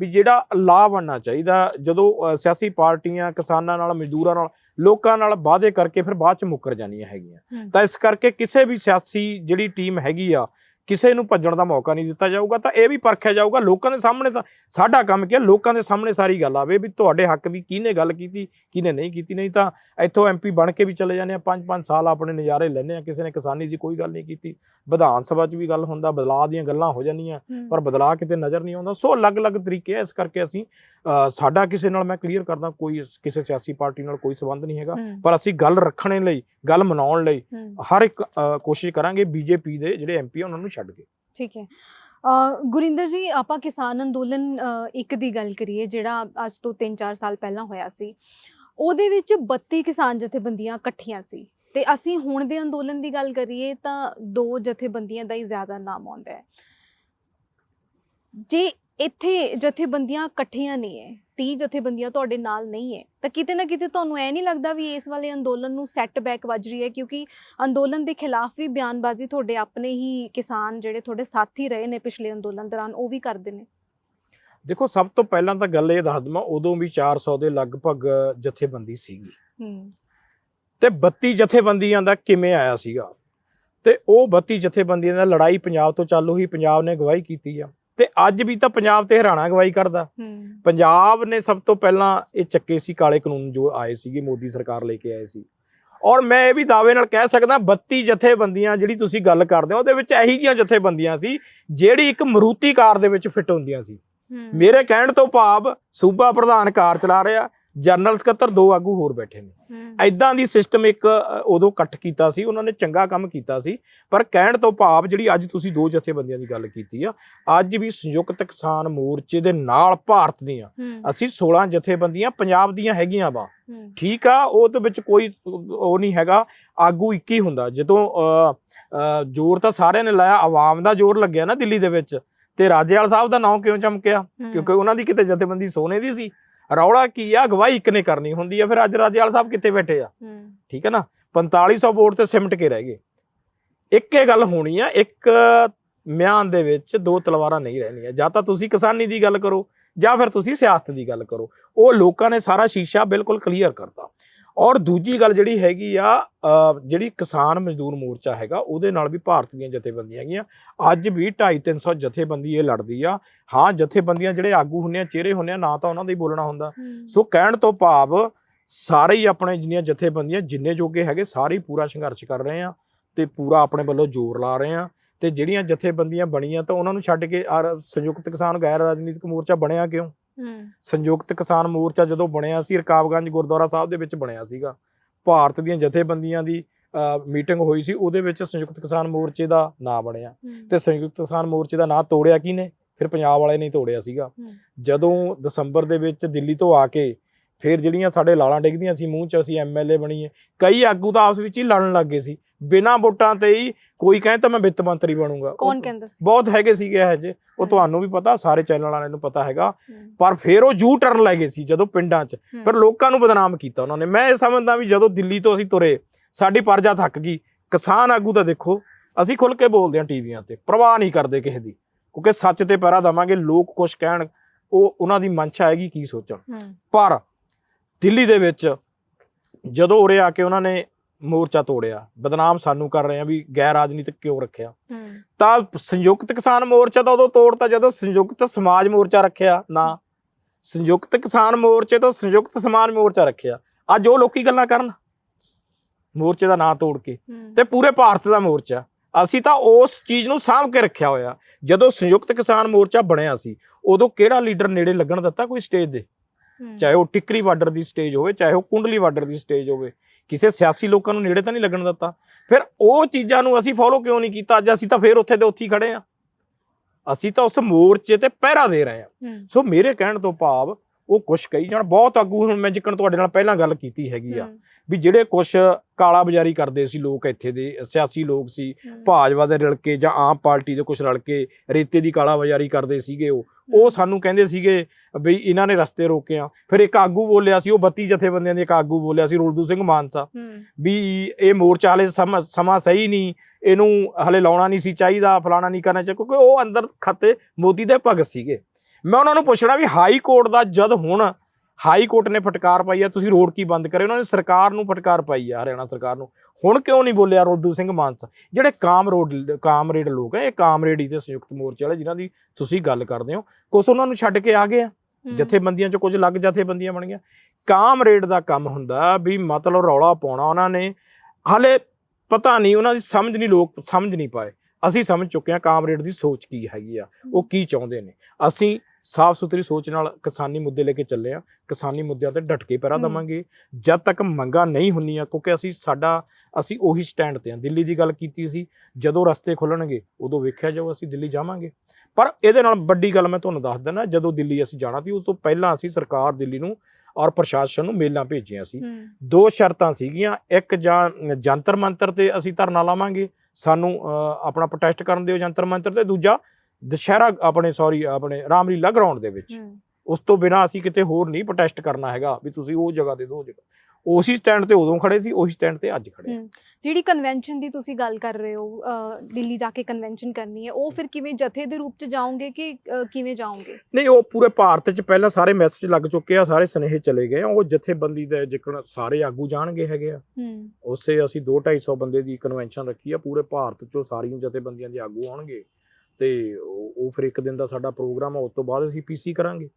ਵੀ ਜਿਹੜਾ ਲਾ ਬਣਨਾ ਚਾਹੀਦਾ ਜਦੋਂ ਸਿਆਸੀ ਪਾਰਟੀਆਂ ਕਿਸਾਨਾਂ ਨਾਲ ਮਜ਼ਦੂਰਾਂ ਨਾਲ ਲੋਕਾਂ ਨਾਲ ਵਾਅਦੇ ਕਰਕੇ ਫਿਰ ਬਾਅਦ ਚ ਮੁੱਕਰ ਜਾਂਦੀਆਂ ਹੈਗੀਆਂ। ਤਾਂ ਇਸ ਕਰਕੇ ਕਿਸੇ ਵੀ ਸਿਆਸੀ ਜਿਹੜੀ ਟੀਮ ਹੈਗੀ ਆ ਕਿਸੇ ਨੂੰ ਭੱਜਣ ਦਾ ਮੌਕਾ ਨਹੀਂ ਦਿੱਤਾ ਜਾਊਗਾ ਤਾਂ ਇਹ ਵੀ ਪਰਖਿਆ ਜਾਊਗਾ ਲੋਕਾਂ ਦੇ ਸਾਹਮਣੇ ਤਾਂ ਸਾਡਾ ਕੰਮ ਕੀ ਹੈ ਲੋਕਾਂ ਦੇ ਸਾਹਮਣੇ ਸਾਰੀ ਗੱਲ ਆਵੇ ਵੀ ਤੁਹਾਡੇ ਹੱਕ ਦੀ ਕਿਹਨੇ ਗੱਲ ਕੀਤੀ ਕਿਹਨੇ ਨਹੀਂ ਕੀਤੀ ਨਹੀਂ ਤਾਂ ਇੱਥੋਂ ਐਮਪੀ ਬਣ ਕੇ ਵੀ ਚਲੇ ਜਾਂਦੇ ਆ 5-5 ਸਾਲ ਆਪਣੇ ਨਜ਼ਾਰੇ ਲੈਂਦੇ ਆ ਕਿਸੇ ਨੇ ਕਿਸਾਨੀ ਦੀ ਕੋਈ ਗੱਲ ਨਹੀਂ ਕੀਤੀ ਵਿਧਾਨ ਸਭਾ 'ਚ ਵੀ ਗੱਲ ਹੁੰਦਾ ਬਦਲਾਅ ਦੀਆਂ ਗੱਲਾਂ ਹੋ ਜਾਂਦੀਆਂ ਪਰ ਬਦਲਾਅ ਕਿਤੇ ਨਜ਼ਰ ਨਹੀਂ ਆਉਂਦਾ ਸੋ ਅਲੱਗ-ਅਲੱਗ ਤਰੀਕੇ ਆ ਇਸ ਕਰਕੇ ਅਸੀਂ ਸਾਡਾ ਕਿਸੇ ਨਾਲ ਮੈਂ ਕਲੀਅਰ ਕਰਦਾ ਕੋਈ ਕਿਸੇ ਸਿਆਸੀ ਪਾਰਟੀ ਨਾਲ ਕੋਈ ਸਬੰਧ ਨਹੀਂ ਹੈਗਾ ਪਰ ਅਸੀਂ ਗੱਲ ਰੱਖਣੇ ਲਈ ਗੱਲ ਮਨਾਉਣ ਲਈ ਹਰ ਇੱਕ ਕੋਸ਼ਿਸ਼ ਕਰਾਂਗੇ ਬੀਜੇਪੀ ਦੇ ਜਿਹੜੇ ਐਮਪੀ ਉਹਨਾਂ ਨੂੰ ਛੱਡ ਕੇ। ਠੀਕ ਹੈ। ਗੁਰਿੰਦਰ ਜੀ ਆਪਾਂ ਕਿਸਾਨ ਅੰਦੋਲਨ ਇੱਕ ਦੀ ਗੱਲ ਕਰੀਏ ਜਿਹੜਾ ਅੱਜ ਤੋਂ 3-4 ਸਾਲ ਪਹਿਲਾਂ ਹੋਇਆ ਸੀ। ਉਹਦੇ ਵਿੱਚ 32 ਕਿਸਾਨ ਜਥੇਬੰਦੀਆਂ ਇਕੱਠੀਆਂ ਸੀ। ਤੇ ਅਸੀਂ ਹੁਣ ਦੇ ਅੰਦੋਲਨ ਦੀ ਗੱਲ ਕਰੀਏ ਤਾਂ ਦੋ ਜਥੇਬੰਦੀਆਂ ਦਾ ਹੀ ਜ਼ਿਆਦਾ ਨਾਮ ਆਉਂਦਾ ਹੈ। ਜੇ ਇੱਥੇ ਜਥੇਬੰਦੀਆਂ ਇਕੱਠੀਆਂ ਨਹੀਂ ਹੈ 30 ਜਥੇਬੰਦੀਆਂ ਤੁਹਾਡੇ ਨਾਲ ਨਹੀਂ ਹੈ ਤਾਂ ਕਿਤੇ ਨਾ ਕਿਤੇ ਤੁਹਾਨੂੰ ਐ ਨਹੀਂ ਲੱਗਦਾ ਵੀ ਇਸ ਵਾਲੇ ਅੰਦੋਲਨ ਨੂੰ ਸੈਟਬੈਕ ਵੱਜ ਰਹੀ ਹੈ ਕਿਉਂਕਿ ਅੰਦੋਲਨ ਦੇ ਖਿਲਾਫ ਵੀ ਬਿਆਨਬਾਜ਼ੀ ਤੁਹਾਡੇ ਆਪਣੇ ਹੀ ਕਿਸਾਨ ਜਿਹੜੇ ਤੁਹਾਡੇ ਸਾਥੀ ਰਹੇ ਨੇ ਪਿਛਲੇ ਅੰਦੋਲਨ ਦੌਰਾਨ ਉਹ ਵੀ ਕਰਦੇ ਨੇ। ਦੇਖੋ ਸਭ ਤੋਂ ਪਹਿਲਾਂ ਤਾਂ ਗੱਲ ਇਹ ਦੱਸ ਦਵਾਂ ਉਦੋਂ ਵੀ 400 ਦੇ ਲਗਭਗ ਜਥੇਬੰਦੀ ਸੀਗੀ। ਹੂੰ। ਤੇ 32 ਜਥੇਬੰਦੀਆਂ ਦਾ ਕਿਵੇਂ ਆਇਆ ਸੀਗਾ? ਤੇ ਉਹ 32 ਜਥੇਬੰਦੀਆਂ ਦਾ ਲੜਾਈ ਪੰਜਾਬ ਤੋਂ ਚਾਲੂ ਹੋਈ ਪੰਜਾਬ ਨੇ ਗਵਾਹੀ ਕੀਤੀ ਆ। ਤੇ ਅੱਜ ਵੀ ਤਾਂ ਪੰਜਾਬ ਤੇ ਹਰਿਆਣਾ ਗਵਾਹੀ ਕਰਦਾ। ਪੰਜਾਬ ਨੇ ਸਭ ਤੋਂ ਪਹਿਲਾਂ ਇਹ ਚੱਕੇ ਸੀ ਕਾਲੇ ਕਾਨੂੰਨ ਜੋ ਆਏ ਸੀਗੇ ਮੋਦੀ ਸਰਕਾਰ ਲੈ ਕੇ ਆਏ ਸੀ। ਔਰ ਮੈਂ ਇਹ ਵੀ ਦਾਅਵੇ ਨਾਲ ਕਹਿ ਸਕਦਾ 32 ਜਥੇਬੰਦੀਆਂ ਜਿਹੜੀ ਤੁਸੀਂ ਗੱਲ ਕਰਦੇ ਹੋ ਉਹਦੇ ਵਿੱਚ ਇਹੀ ਜੀਆਂ ਜਥੇਬੰਦੀਆਂ ਸੀ ਜਿਹੜੀ ਇੱਕ ਮਰੂਤੀ ਕਾਰ ਦੇ ਵਿੱਚ ਫਿੱਟ ਹੁੰਦੀਆਂ ਸੀ। ਮੇਰੇ ਕਹਿਣ ਤੋਂ ਭਾਵ ਸੂਬਾ ਪ੍ਰਧਾਨ ਕਾਰ ਚਲਾ ਰਿਹਾ ਜਨਰਲ ਸਕੱਤਰ ਦੋ ਆਗੂ ਹੋਰ ਬੈਠੇ ਨੇ। ਐਦਾਂ ਦੀ ਸਿਸਟਮ ਇੱਕ ਉਦੋਂ ਕੱਟ ਕੀਤਾ ਸੀ ਉਹਨਾਂ ਨੇ ਚੰਗਾ ਕੰਮ ਕੀਤਾ ਸੀ। ਪਰ ਕਹਿਣ ਤੋਂ ਭਾਵ ਜਿਹੜੀ ਅੱਜ ਤੁਸੀਂ ਦੋ ਜਥੇਬੰਦੀਆਂ ਦੀ ਗੱਲ ਕੀਤੀ ਆ ਅੱਜ ਵੀ ਸੰਯੁਕਤ ਕਿਸਾਨ ਮੋਰਚੇ ਦੇ ਨਾਲ ਭਾਰਤ ਦੀਆਂ ਅਸੀਂ 16 ਜਥੇਬੰਦੀਆਂ ਪੰਜਾਬ ਦੀਆਂ ਹੈਗੀਆਂ ਵਾ। ਠੀਕ ਆ ਉਹ ਦੇ ਵਿੱਚ ਕੋਈ ਉਹ ਨਹੀਂ ਹੈਗਾ ਆਗੂ ਇੱਕ ਹੀ ਹੁੰਦਾ। ਜਦੋਂ ਜ਼ੋਰ ਤਾਂ ਸਾਰਿਆਂ ਨੇ ਲਾਇਆ ਆਵਾਮ ਦਾ ਜ਼ੋਰ ਲੱਗਿਆ ਨਾ ਦਿੱਲੀ ਦੇ ਵਿੱਚ ਤੇ ਰਾਜੇਵਾਲ ਸਾਹਿਬ ਦਾ ਨਾਮ ਕਿਉਂ ਚਮਕਿਆ? ਕਿਉਂਕਿ ਉਹਨਾਂ ਦੀ ਕਿਤੇ ਜਥੇਬੰਦੀ ਸੋਨੇ ਦੀ ਸੀ। ਰੌਲਾ ਕੀ ਆ? ਅਗਵਾਈ ਇੱਕ ਨੇ ਕਰਨੀ ਹੁੰਦੀ ਆ ਫਿਰ ਅੱਜ ਰਾਜੇਵਾਲ ਸਾਹਿਬ ਕਿੱਥੇ ਬੈਠੇ ਆ? ਠੀਕ ਹੈ ਨਾ? 4500 ਵੋਟ ਤੇ ਸਿਮਟ ਕੇ ਰਹਿ ਗਏ। ਇੱਕ ਇਹ ਗੱਲ ਹੋਣੀ ਆ ਇੱਕ ਮਿਆਨ ਦੇ ਵਿੱਚ ਦੋ ਤਲਵਾਰਾਂ ਨਹੀਂ ਰਹਿਣੀਆਂ। ਜਾਂ ਤਾਂ ਤੁਸੀਂ ਕਿਸਾਨੀ ਦੀ ਗੱਲ ਕਰੋ ਜਾਂ ਫਿਰ ਤੁਸੀਂ ਸਿਆਸਤ ਦੀ ਗੱਲ ਕਰੋ। ਉਹ ਲੋਕਾਂ ਨੇ ਸਾਰਾ ਸ਼ੀਸ਼ਾ ਬਿਲਕੁਲ ਕਲੀਅਰ ਕਰਤਾ। ਔਰ ਦੂਜੀ ਗੱਲ ਜਿਹੜੀ ਹੈਗੀ ਆ ਜਿਹੜੀ ਕਿਸਾਨ ਮਜ਼ਦੂਰ ਮੋਰਚਾ ਹੈਗਾ ਉਹਦੇ ਨਾਲ ਵੀ ਭਾਰਤ ਦੀਆਂ ਜਥੇਬੰਦੀਆਂ ਹੈਗੀਆਂ। ਅੱਜ ਵੀ 2.5 300 ਜਥੇਬੰਦੀ ਇਹ ਲੜਦੀ ਆ। ਹਾਂ ਜਥੇਬੰਦੀਆਂ ਜਿਹੜੇ ਆਗੂ ਹੁੰਦੇ ਆ ਚਿਹਰੇ ਹੁੰਦੇ ਆ ਨਾ ਤਾਂ ਉਹਨਾਂ ਦਾ ਹੀ ਬੋਲਣਾ ਹੁੰਦਾ। ਸੋ ਕਹਿਣ ਤੋਂ ਭਾਵ ਸਾਰੇ ਹੀ ਆਪਣੇ ਜਿੰਨੀਆਂ ਜਥੇਬੰਦੀਆਂ ਜਿੰਨੇ ਜੋਗੇ ਹੈਗੇ ਸਾਰੇ ਹੀ ਪੂਰਾ ਸੰਘਰਸ਼ ਕਰ ਰਹੇ ਆ ਤੇ ਪੂਰਾ ਆਪਣੇ ਵੱਲੋਂ ਜ਼ੋਰ ਲਾ ਰਹੇ ਆ। ਤੇ ਜਿਹੜੀਆਂ ਜਥੇਬੰਦੀਆਂ ਬਣੀਆਂ ਤਾਂ ਉਹਨਾਂ ਨੂੰ ਛੱਡ ਕੇ ਸੰਯੁਕਤ ਕਿਸਾਨ ਗੈਰ ਰਾਜਨੀਤਿਕ ਮੋਰਚਾ ਬਣਿਆ ਕਿਉਂ? ਸੰਯੁਕਤ ਕਿਸਾਨ ਮੋਰਚਾ ਜਦੋਂ ਬਣਿਆ ਸੀ ਰਕਾਬਗੰਜ ਗੁਰਦੁਆਰਾ ਸਾਹਿਬ ਦੇ ਵਿੱਚ ਬਣਿਆ ਸੀਗਾ। ਭਾਰਤ ਦੀਆਂ ਜਥੇਬੰਦੀਆਂ ਦੀ ਮੀਟਿੰਗ ਹੋਈ ਸੀ ਉਹਦੇ ਵਿੱਚ ਸੰਯੁਕਤ ਕਿਸਾਨ ਮੋਰਚੇ ਦਾ ਨਾਂ ਬਣਿਆ। ਤੇ ਸੰਯੁਕਤ ਕਿਸਾਨ ਮੋਰਚੇ ਦਾ ਨਾਂ ਤੋੜਿਆ ਕਿਹਨੇ? ਫਿਰ ਪੰਜਾਬ ਵਾਲੇ ਨੇ ਤੋੜਿਆ ਸੀਗਾ। ਜਦੋਂ ਦਸੰਬਰ ਦੇ ਵਿੱਚ ਦਿੱਲੀ ਤੋਂ ਆ ਕੇ ਫਿਰ ਜਿਹੜੀਆਂ ਸਾਡੇ ਲਾਲਾਂ ਡਿੱਗਦੀਆਂ ਸੀ ਮੂੰਹ 'ਚ ਅਸੀਂ ਐਮਐਲਏ ਬਣੀਏ ਕਈ ਆਗੂ ਤਾਂ ਆਪਸ ਵਿੱਚ ਹੀ ਲੜਨ ਲੱਗ ਗਏ ਸੀ। ਬਿਨਾਂ ਵੋਟਾਂ ਤੇ ਹੀ ਕੋਈ ਕਹੇ ਤਾਂ ਮੈਂ ਵਿੱਤ ਮੰਤਰੀ ਬਣੂੰਗਾ। ਕੌਣ ਕਹਿੰਦਾ ਸੀ? ਬਹੁਤ ਹੈਗੇ ਸੀਗੇ ਇਹ ਜੇ ਉਹ। ਤੁਹਾਨੂੰ ਵੀ ਪਤਾ ਸਾਰੇ ਚੈਨਲ ਵਾਲਿਆਂ ਨੂੰ ਪਤਾ ਹੈਗਾ। ਪਰ ਫਿਰ ਉਹ ਯੂ ਟਰਨ ਲੈ ਗਏ ਸੀ ਜਦੋਂ ਪਿੰਡਾਂ 'ਚ। ਪਰ ਲੋਕਾਂ ਨੂੰ ਬਦਨਾਮ ਕੀਤਾ ਉਹਨਾਂ ਨੇ। ਮੈਂ ਇਹ ਸਮਝਦਾ ਵੀ ਜਦੋਂ ਦਿੱਲੀ ਤੋਂ ਅਸੀਂ ਤੁਰੇ ਸਾਡੀ ਪਰਜਾ ਥੱਕ ਗਈ। ਕਿਸਾਨ ਆਗੂ ਤਾਂ ਦੇਖੋ ਅਸੀਂ ਖੁੱਲ ਕੇ ਬੋਲਦੇ ਹਾਂ ਟੀਵੀਆਂ ਤੇ ਪਰਵਾਹ ਨਹੀਂ ਕਰਦੇ ਕਿਸੇ ਦੀ। ਕਿਉਂਕਿ ਸੱਚ ਤੇ ਪਹਿਰਾ ਦਵਾਂਗੇ ਲੋਕ ਕੁਝ ਕਹਿਣ ਉਹ ਉਹਨਾਂ ਦੀ ਮਨਸ਼ਾ ਹੈਗੀ ਕੀ ਸੋਚਣ। ਪਰ ਦਿੱਲੀ ਦੇ ਵਿੱਚ ਜਦੋਂ ਉਰੇ ਆ ਕੇ ਉਹਨਾਂ ਨੇ ਮੋਰਚਾ ਤੋੜਿਆ ਬਦਨਾਮ ਸਾਨੂੰ ਕਰ ਰਹੇ ਆ ਵੀ ਗੈਰ ਰਾਜਨੀਤਿਕ ਕਿਉਂ ਰੱਖਿਆ? ਤਾਂ ਸੰਯੁਕਤ ਕਿਸਾਨ ਮੋਰਚਾ ਤਾਂ ਉਦੋਂ ਤੋੜਤਾ ਜਦੋਂ ਸੰਯੁਕਤ ਸਮਾਜ ਮੋਰਚਾ ਰੱਖਿਆ ਨਾ। ਸੰਯੁਕਤ ਕਿਸਾਨ ਮੋਰਚੇ ਤੋਂ ਸੰਯੁਕਤ ਸਮਾਜ ਮੋਰਚਾ ਰੱਖਿਆ। ਅੱਜ ਉਹ ਲੋਕੀ ਗੱਲਾਂ ਕਰਨ। ਮੋਰਚੇ ਦਾ ਨਾਂ ਤੋੜ ਕੇ। ਤੇ ਪੂਰੇ ਭਾਰਤ ਦਾ ਮੋਰਚਾ। ਅਸੀਂ ਤਾਂ ਉਸ ਚੀਜ਼ ਨੂੰ ਸਾਂਭ ਕੇ ਰੱਖਿਆ ਹੋਇਆ। ਜਦੋਂ ਸੰਯੁਕਤ ਕਿਸਾਨ ਮੋਰਚਾ ਬਣਿਆ ਸੀ ਉਦੋਂ ਕਿਹੜਾ ਲੀਡਰ ਨੇੜੇ ਲੱਗਣ ਦਿੱਤਾ ਕੋਈ ਸਟੇਜ ਦੇ? ਚਾਹੇ ਉਹ ਟਿਕਰੀ ਬਾਰਡਰ ਦੀ ਸਟੇਜ ਹੋਵੇ ਚਾਹੇ ਉਹ ਕੁੰਡਲੀ ਬਾਰਡਰ ਦੀ ਸਟੇਜ ਹੋਵੇ। ਕਿਸੇ ਸਿਆਸੀ ਲੋਕਾਂ ਨੂੰ ਨੇੜੇ ਤਾਂ ਨਹੀਂ ਲੱਗਣ ਦਿੱਤਾ। ਫਿਰ ਉਹ ਚੀਜ਼ਾਂ ਨੂੰ ਅਸੀਂ ਫੋਲੋ ਕਿਉਂ ਨਹੀਂ ਕੀਤਾ? ਅੱਜ ਅਸੀਂ ਤਾਂ ਫੇਰ ਉੱਥੇ ਦੇ ਉੱਥੇ ਖੜੇ ਆ ਅਸੀਂ ਤਾਂ ਉਸ ਮੋਰਚੇ ਤੇ ਪਹਿਰਾ ਦੇ ਰਹੇ ਆ ਸੋ ਮੇਰੇ ਕਹਿਣ ਤੋਂ ਭਾਵ ਉਹ ਕੁਛ ਕਹੀ ਜਾਣ। ਬਹੁਤ ਆਗੂ ਹੁਣ ਮੈਂ ਜਿੱਕਣ ਤੁਹਾਡੇ ਨਾਲ ਪਹਿਲਾਂ ਗੱਲ ਕੀਤੀ ਹੈਗੀ ਆ। ਵੀ ਜਿਹੜੇ ਕੁਛ ਕਾਲਾ ਬਾਜ਼ਾਰੀ ਕਰਦੇ ਸੀ ਲੋਕ ਇੱਥੇ ਦੇ ਸਿਆਸੀ ਲੋਕ ਸੀ ਭਾਜਪਾ ਦੇ ਰਲ ਕੇ ਜਾਂ ਆਮ ਪਾਰਟੀ ਦੇ ਕੁਛ ਰਲ ਕੇ ਰੇਤੇ ਦੀ ਕਾਲਾ ਬਾਜ਼ਾਰੀ ਕਰਦੇ ਸੀਗੇ ਉਹ। ਉਹ ਸਾਨੂੰ ਕਹਿੰਦੇ ਸੀਗੇ ਵੀ ਇਹਨਾਂ ਨੇ ਰਸਤੇ ਰੋਕੇ ਆ। ਫਿਰ ਇੱਕ ਆਗੂ ਬੋਲਿਆ ਸੀ ਉਹ 32 ਜਥੇਬੰਦੀਆਂ ਦੇ ਇੱਕ ਆਗੂ ਬੋਲਿਆ ਸੀ ਰੁਲਦੂ ਸਿੰਘ ਮਾਨਸਾ। ਵੀ ਇਹ ਮੋਰਚਾ ਹਲੇ ਸਮਾਂ ਸਮਾਂ ਸਹੀ ਨਹੀਂ ਇਹਨੂੰ ਹਲੇ ਲਾਉਣਾ ਨਹੀਂ ਸੀ ਚਾਹੀਦਾ ਫਲਾਣਾ ਨਹੀਂ ਕਰਨਾ ਚਾਹੀਦਾ ਕਿਉਂਕਿ ਉਹ ਅੰਦਰ ਖੱਤੇ ਮੋਦੀ ਦੇ ਭਗਤ ਸੀਗੇ। ਮੈਂ ਉਹਨਾਂ ਨੂੰ ਪੁੱਛਣਾ ਵੀ ਹਾਈ ਕੋਰਟ ਦਾ ਜਦ ਹੁਣ ਹਾਈ ਕੋਰਟ ਨੇ ਫਟਕਾਰ ਪਾਈ ਆ ਤੁਸੀਂ ਰੋਡ ਕੀ ਬੰਦ ਕਰੇ? ਉਹਨਾਂ ਨੇ ਸਰਕਾਰ ਨੂੰ ਫਟਕਾਰ ਪਾਈ ਆ ਹਰਿਆਣਾ ਸਰਕਾਰ ਨੂੰ। ਹੁਣ ਕਿਉਂ ਨਹੀਂ ਬੋਲਿਆ ਰੋਦੂ ਸਿੰਘ ਮਾਨਸਾ? ਜਿਹੜੇ ਕਾਮ ਰੋਡ ਕਾਮਰੇਡ ਲੋਕ ਆ ਇਹ ਕਾਮਰੇਡ ਤੇ ਸੰਯੁਕਤ ਮੋਰਚੇ ਵਾਲੇ ਜਿਨ੍ਹਾਂ ਦੀ ਤੁਸੀਂ ਗੱਲ ਕਰਦੇ ਹੋ ਕੁਛ ਉਹਨਾਂ ਨੂੰ ਛੱਡ ਕੇ ਆ ਗਏ ਆ। ਜਥੇਬੰਦੀਆਂ ਚ ਕੁਝ ਲੱਗ ਜਥੇਬੰਦੀਆਂ ਬਣ ਗਈਆਂ। ਕਾਮਰੇਡ ਦਾ ਕੰਮ ਹੁੰਦਾ ਵੀ ਮਤਲਬ ਰੌਲਾ ਪਾਉਣਾ ਉਹਨਾਂ ਨੇ। ਹਾਲੇ ਪਤਾ ਨਹੀਂ ਉਹਨਾਂ ਦੀ ਸਮਝ ਨਹੀਂ ਲੋਕ ਸਮਝ ਨਹੀਂ ਪਾਏ। ਅਸੀਂ ਸਮਝ ਚੁੱਕੇ ਹਾਂ ਕਾਮਰੇਡ ਦੀ ਸੋਚ ਕੀ ਹੈਗੀ ਆ ਉਹ ਕੀ ਚਾਹੁੰਦੇ ਨੇ। ਅਸੀਂ ਸਾਫ਼ ਸੁਥਰੀ ਸੋਚ ਨਾਲ ਕਿਸਾਨੀ ਮੁੱਦੇ ਲੈ ਕੇ ਚੱਲੇ ਆ ਕਿਸਾਨੀ ਮੁੱਦਿਆਂ ਤੇ ਡਟ ਕੇ ਪਹਿਰਾ। ਦਵਾਂਗੇ। ਜਦ ਤੱਕ ਮੰਗਾਂ ਨਹੀਂ ਹੁੰਦੀਆਂ ਕਿਉਂਕਿ ਅਸੀਂ ਸਾਡਾ ਅਸੀਂ ਉਹੀ ਸਟੈਂਡ ਤੇ ਆ ਦਿੱਲੀ ਦੀ ਗੱਲ ਕੀਤੀ ਸੀ ਜਦੋਂ ਰਸਤੇ ਖੁੱਲਣਗੇ ਉਦੋਂ ਵੇਖਿਆ ਜਾਊ ਅਸੀਂ ਦਿੱਲੀ ਜਾਵਾਂਗੇ। ਪਰ ਇਹਦੇ ਨਾਲ ਵੱਡੀ ਗੱਲ ਮੈਂ ਤੁਹਾਨੂੰ ਦੱਸ ਦਿੰਦਾ ਜਦੋਂ ਦਿੱਲੀ ਅਸੀਂ ਜਾਣਾ ਸੀ ਉਸ ਤੋਂ ਪਹਿਲਾਂ ਅਸੀਂ ਸਰਕਾਰ ਦਿੱਲੀ ਨੂੰ ਔਰ ਪ੍ਰਸ਼ਾਸਨ ਨੂੰ ਮੇਲਾਂ ਭੇਜੀਆਂ ਸੀ। ਦੋ ਸ਼ਰਤਾਂ ਸੀਗੀਆਂ ਇੱਕ ਜਾਂ ਜੰਤਰ ਮੰਤਰ ਤੇ ਅਸੀਂ ਧਰਨਾ ਲਾਵਾਂਗੇ। ਸਾਨੂੰ ਆਪਣਾ ਪ੍ਰੋਟੈਸਟ ਕਰਨ ਦਿਓ ਜੰਤਰ ਮੰਤਰ ਤੇ ਦੂਜਾ ਦੁਸ਼ਹਿਰਾ ਆਪਣੇ ਸੌਰੀ ਆਪਣੇ ਰਾਮਲੀਲਾ ਗਰਾਊਂਡ ਦੇ ਵਿੱਚ। ਉਸ ਤੋਂ ਬਿਨਾ ਅਸੀਂ ਕਿਤੇ ਹੋਰ ਨਹੀਂ ਪ੍ਰੋਟੈਸਟ ਕਰਨਾ ਹੈਗਾ ਵੀ ਤੁਸੀਂ ਉਹ ਜਗ੍ਹਾ ਦੇ ਦਿਓ ਉਹ ਜਗ੍ਹਾ। ਉਸੇ ਸਟੈਂਡ ਤੇ ਉਦੋਂ ਖੜੇ ਸੀ ਉਹੀ ਸਟੈਂਡ ਤੇ ਅੱਜ ਖੜੇ। ਜਿਹੜੀ ਕਨਵੈਨਸ਼ਨ ਦੀ ਤੁਸੀਂ ਗੱਲ ਕਰ ਰਹੇ ਹੋ ਦਿੱਲੀ ਜਾ ਕੇ ਕਨਵੈਨਸ਼ਨ ਕਰਨੀ ਹੈ ਉਹ ਫਿਰ ਕਿਵੇਂ ਜਥੇ ਦੇ ਰੂਪ ਚ ਜਾਓਗੇ ਕਿ ਕਿਵੇਂ ਜਾਓਗੇ? ਨਹੀਂ ਉਹ ਪੂਰੇ ਭਾਰਤ 'ਚ ਪਹਿਲਾਂ ਸਾਰੇ ਮੈਸੇਜ ਲੱਗ ਚੁੱਕੇ ਆ ਸਾਰੇ ਸੁਨੇਹੇ ਚਲੇ ਗਏ ਆ ਉਹ ਜਥੇਬੰਦੀ ਦੇ ਜਿਕਣ ਸਾਰੇ ਆਗੂ ਜਾਣਗੇ ਹੈਗੇ ਆ। ਉਸੇ ਅਸੀਂ 2-250 ਬੰਦੇ ਦੀ ਕਨਵੈਨਸ਼ਨ ਰੱਖੀ ਆ ਪੂਰੇ ਭਾਰਤ 'ਚੋਂ ਸਾਰੀਆਂ ਜਥੇਬੰਦੀਆਂ ਦੇ ਆਗੂ ਆਉਣਗੇ। ਤੇ ਉਹ ਫਿਰ ਇੱਕ ਦਿਨ ਦਾ ਸਾਡਾ ਪ੍ਰੋਗਰਾਮ ਆ ਉਸ ਤੋਂ ਬਾਅਦ ਅਸੀਂ ਪੀਸੀ ਕਰਾਂਗੇ।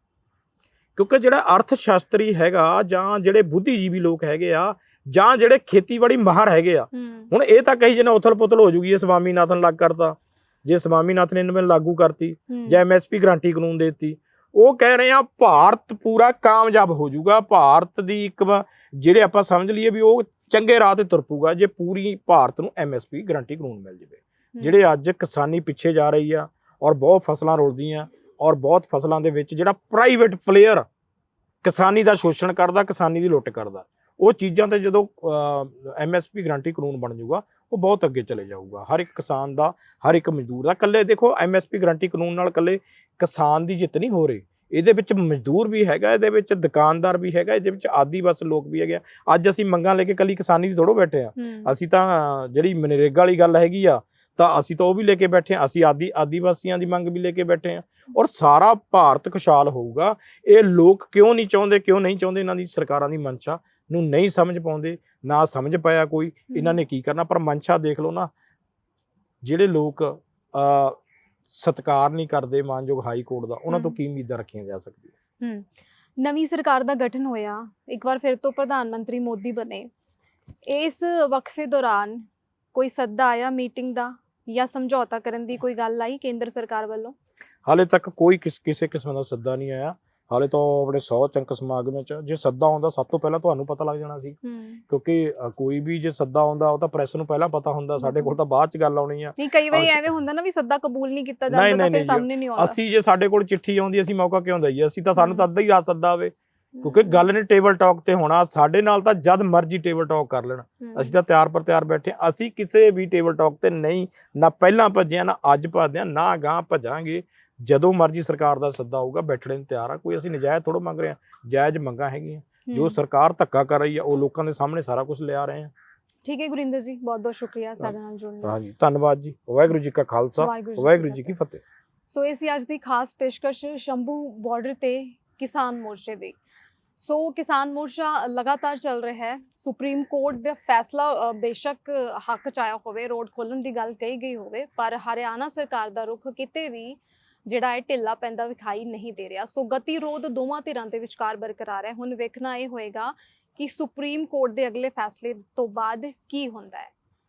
ਕਿਉਂਕਿ ਜਿਹੜਾ ਅਰਥ ਸ਼ਾਸਤਰੀ ਹੈਗਾ ਜਾਂ ਜਿਹੜੇ ਬੁੱਧੀਜੀਵੀ ਲੋਕ ਹੈਗੇ ਆ ਜਾਂ ਜਿਹੜੇ ਖੇਤੀਬਾੜੀ ਮਾਹਰ ਹੈਗੇ ਆ ਹੁਣ ਇਹ ਤਾਂ ਕਹੀ ਜਨਾ ਉਥਲ ਪੁਥਲ ਹੋ ਜੂਗੀ ਇਹ ਸਵਾਮੀਨਾਥਨ ਲੱਗ ਕਰਤਾ। ਜੇ ਸਵਾਮੀਨਾਥਨ ਨੇ ਇਹਨਾਂ ਲਾਗੂ ਕਰਤੀ ਜਾਂ ਐਮਐਸਪੀ ਗਰੰਟੀ ਕਾਨੂੰਨ ਦੇਤੀ। ਉਹ ਕਹਿ ਰਹੇ ਆ ਭਾਰਤ ਪੂਰਾ ਕਾਮਯਾਬ ਹੋ ਜਾਊਗਾ ਭਾਰਤ ਦੀ ਇੱਕ ਜਿਹੜੇ ਆਪਾਂ ਸਮਝ ਲਈਏ ਵੀ ਉਹ ਚੰਗੇ ਰਾਹ ਤੇ ਤੁਰ ਪੂਗਾ ਜੇ ਪੂਰੀ ਭਾਰਤ ਨੂੰ ਐਮਐਸਪੀ ਗਰੰਟੀ ਕਾਨੂੰਨ ਮਿਲ ਜਾਵੇ। ਜਿਹੜੇ ਅੱਜ ਕਿਸਾਨੀ ਪਿੱਛੇ ਜਾ ਰਹੀ ਆ ਔਰ ਬਹੁਤ ਫਸਲਾਂ ਰੁਲਦੀਆਂ ਔਰ ਬਹੁਤ ਫਸਲਾਂ ਦੇ ਵਿੱਚ ਜਿਹੜਾ ਪ੍ਰਾਈਵੇਟ ਪਲੇਅਰ ਕਿਸਾਨੀ ਦਾ ਸ਼ੋਸ਼ਣ ਕਰਦਾ ਕਿਸਾਨੀ ਦੀ ਲੁੱਟ ਕਰਦਾ ਉਹ ਚੀਜ਼ਾਂ ਤੇ ਜਦੋਂ ਐਮਐਸਪੀ ਗਰੰਟੀ ਕਾਨੂੰਨ ਬਣ ਜਾਊਗਾ ਉਹ ਬਹੁਤ ਅੱਗੇ ਚਲੇ ਜਾਊਗਾ। ਹਰ ਇੱਕ ਕਿਸਾਨ ਦਾ ਹਰ ਇੱਕ ਮਜ਼ਦੂਰ ਦਾ ਇਕੱਲੇ ਦੇਖੋ ਐਮਐਸਪੀ ਗਰੰਟੀ ਕਾਨੂੰਨ ਨਾਲ ਇਕੱਲੇ ਕਿਸਾਨ ਦੀ ਜਿੱਤ ਨਹੀਂ ਹੋ ਰਹੀ। ਇਹਦੇ ਵਿੱਚ ਮਜ਼ਦੂਰ ਵੀ ਹੈਗਾ ਇਹਦੇ ਵਿੱਚ ਦੁਕਾਨਦਾਰ ਵੀ ਹੈਗਾ ਇਹਦੇ ਵਿੱਚ ਆਦੀਵਾਸੀ ਲੋਕ ਵੀ ਹੈਗੇ। ਅੱਜ ਅਸੀਂ ਮੰਗਾਂ ਲੈ ਕੇ ਕੱਲੀ ਕਿਸਾਨੀ ਦੀ ਥੋੜੋ ਬੈਠੇ ਆ। ਅਸੀਂ ਤਾਂ ਜਿਹੜੀ ਮਨਰੇਗਾ ਵਾਲੀ ਗੱਲ ਹੈਗੀ ਆ ਤਾਂ ਅਸੀਂ ਤਾਂ ਉਹ ਵੀ ਲੈ ਕੇ ਬੈਠੇ ਆ ਅਸੀਂ ਆਦੀ ਆਦੀਵਾਸੀਆਂ ਦੀ ਮੰਗ ਵੀ ਲੈ ਕੇ ਬੈਠੇ ਆ ਔਰ ਸਾਰਾ ਭਾਰਤ ਖੁਸ਼ਹਾਲ ਹੋਊਗਾ। ਇਹ ਲੋਕ ਕਿਉਂ ਨਹੀਂ ਚਾਹੁੰਦੇ ਕਿਉਂ ਨਹੀਂ ਚਾਹੁੰਦੇ ਇਹਨਾਂ ਦੀ ਸਰਕਾਰਾਂ ਦੀ ਮਨਸ਼ਾ ਨੂੰ ਨਹੀਂ ਸਮਝ ਪਾਉਂਦੇ ਨਾ ਸਮਝ ਪਾਇਆ ਕੋਈ ਇਹਨਾਂ ਨੇ ਕੀ ਕਰਨਾ? ਪਰ ਮਨਸ਼ਾ ਦੇਖ ਲਓ ਨਾ ਜਿਹੜੇ ਲੋਕ ਸਤਕਾਰ ਨਹੀਂ ਕਰਦੇ ਮਾਨਯੋਗ ਹਾਈ ਕੋਰਟ ਦਾ ਉਹਨਾਂ ਤੋਂ। ਕੀ ਉਮੀਦਾਂ ਰੱਖੀਆਂ ਜਾ ਸਕਦੀਆਂ? ਹੂੰ। ਨਵੀਂ ਸਰਕਾਰ ਦਾ ਗਠਨ ਹੋਇਆ ਇੱਕ ਵਾਰ ਫਿਰ ਤੋਂ ਪ੍ਰਧਾਨ ਮੰਤਰੀ ਮੋਦੀ ਬਣੇ। ਇਸ ਵਕਫੇ ਦੌਰਾਨ ਕੋਈ ਸੱਦਾ ਆਇਆ ਮੀਟਿੰਗ ਦਾ? ਜਾਂ ਸਮਝੌਤਾ ਕਰਨ ਦੀ ਕੋਈ ਗੱਲ ਆਈ ਕੇਂਦਰ ਸਰਕਾਰ ਵੱਲੋਂ? ਹਾਲੇ ਤੱਕ ਕੋਈ ਕਿਸ ਕਿਸੇ ਕਿਸਮ ਦਾ ਸੱਦਾ ਨਹੀਂ ਆਇਆ। ਹਾਲੇ ਤਾਂ ਆਪਣੇ 100 ਚੰਕ ਸਮਾਗਮ ਚ ਜੇ ਸੱਦਾ ਆਉਂਦਾ ਸਭ ਤੋਂ ਪਹਿਲਾਂ ਤੁਹਾਨੂੰ ਪਤਾ ਲੱਗ ਜਾਣਾ ਸੀ। ਕਿਉਂਕਿ ਕੋਈ ਵੀ ਜੇ ਸੱਦਾ ਆਉਂਦਾ ਉਹ ਤਾਂ ਪ੍ਰੈਸ ਨੂੰ ਪਹਿਲਾਂ ਪਤਾ ਹੁੰਦਾ। ਸਾਡੇ ਕੋਲ ਤਾਂ ਬਾਅਦ ਚ ਗੱਲ ਆਉਣੀ ਆ। ਨਹੀਂ ਕਈ ਵਾਰੀ। ਐਵੇਂ ਹੁੰਦਾ ਨਾ ਵੀ ਸੱਦਾ ਕਬੂਲ ਨਹੀਂ ਕੀਤਾ ਜਾਂਦਾ ਤਾਂ ਫਿਰ ਸਾਹਮਣੇ ਨਹੀਂ ਆਉਂਦਾ। ਅਸੀਂ ਜੇ ਸਾਡੇ ਕੋਲ ਚਿੱਠੀ ਆਉਂਦੀ ਅਸੀਂ ਮੌਕਾ ਕਿਉਂ ਦਈਏ? ਅਸੀਂ ਤਾਂ ਸਾਨੂੰ। ਤਾਂ ਅੱਧਾ ਹੀ ਰਾਤ ਸੱਦਾ ਆਵੇ। ਕਿਉਂਕਿ ਗੱਲ ਨੇ ਟੇਬਲ ਟਾਕ ਤੇ ਹੋਣਾ ਸਾਡੇ ਨਾਲ ਤਾਂ ਜਦ ਮਰਜ਼ੀ ਟੇਬਲ ਟਾਕ ਕਰ ਲੈਣ। ਅਸੀਂ ਤਾਂ ਤਿਆਰ ਪਰ ਤਿਆਰ ਬੈਠੇ। ਅਸੀਂ ਕਿਸੇ ਵੀ ਟੇਬਲ ਟਾਕ ਤੇ ਨਹੀਂ ਨਾ ਪਹਿਲਾਂ ਭੱਜਿਆ ਨਾ ਅੱਜ ਭੱਜਦੇ ਹਾਂ ਨਾ ਗਾਂ ਭੱਜਾਂਗੇ। ਜਦੋਂ ਮਰਜ਼ੀ ਸਰਕਾਰ ਦਾ ਸੱਦਾ ਆਊਗਾ ਬੈਠਣੇ ਨੂੰ ਤਿਆਰ ਆ ਕੋਈ ਅਸੀਂ ਨਜਾਇਜ਼ ਥੋੜੋ ਮੰਗ ਰਹੇ ਹਾਂ ਜਾਇਜ਼ ਮੰਗਾਂ ਹੈਗੀਆਂ। ਜੋ। ਸਰਕਾਰ ਧੱਕਾ ਕਰ ਰਹੀ ਆ ਉਹ ਲੋਕਾਂ ਦੇ ਸਾਹਮਣੇ ਸਾਰਾ ਕੁਝ ਲਿਆ ਰਹੇ ਆ ਠੀਕ ਹੈ ਗੁਰਿੰਦਰ ਜੀ ਬਹੁਤ ਬਹੁਤ ਸ਼ੁਕਰੀਆ ਸਾਡੇ ਨਾਲ ਜੁੜਨ ਲਈ। ਹਾਂਜੀ। ਧੰਨਵਾਦ ਜੀ। ਵਾਹਿਗੁਰੂ ਜੀ ਕਾ ਖਾਲਸਾ ਵਾਹਿਗੁਰੂ ਜੀ ਕੀ ਫਤਿਹ। ਸੋ ਇਹ ਸੀ ਅੱਜ ਦੀ ਖਾਸ ਪੇਸ਼ਕਸ਼ ਸ਼ੰਭੂ ਬਾਰਡਰ ਤੇ ਕਿਸਾਨ ਮੋਰਚੇ ਦੀ। ਸੋ ਕਿਸਾਨ ਮੋਰਚਾ ਲਗਾਤਾਰ ਚੱਲ ਰਿਹਾ ਹੈ। ਸੁਪਰੀਮ ਕੋਰਟ ਦਾ ਫੈਸਲਾ ਬੇਸ਼ੱਕ ਹੱਕ ਚ ਆਇਆ ਹੋਵੇ, ਰੋਡ ਖੋਲਣ ਦੀ ਗੱਲ ਕਹੀ ਗਈ ਹੋਵੇ, ਪਰ ਹਰਿਆਣਾ ਸਰਕਾਰ ਦਾ ਰੁਖ ਕਿਤੇ ਵੀ ਜਿਹੜਾ ਹੈ ਢਿੱਲਾ ਪੈਂਦਾ ਵਿਖਾਈ ਨਹੀਂ ਦੇ ਰਿਹਾ। ਸੋ ਗਤੀਰੋਧ ਦੋਵਾਂ ਧਿਰਾਂ ਦੇ ਵਿਚਕਾਰ ਬਰਕਰਾਰ ਹੈ। ਹੁਣ ਵੇਖਣਾ ਇਹ ਹੋਏਗਾ ਕਿ ਸੁਪਰੀਮ ਕੋਰਟ ਦੇ ਅਗਲੇ ਫੈਸਲੇ ਤੋਂ ਬਾਅਦ ਕੀ ਹੁੰਦਾ ਹੈ।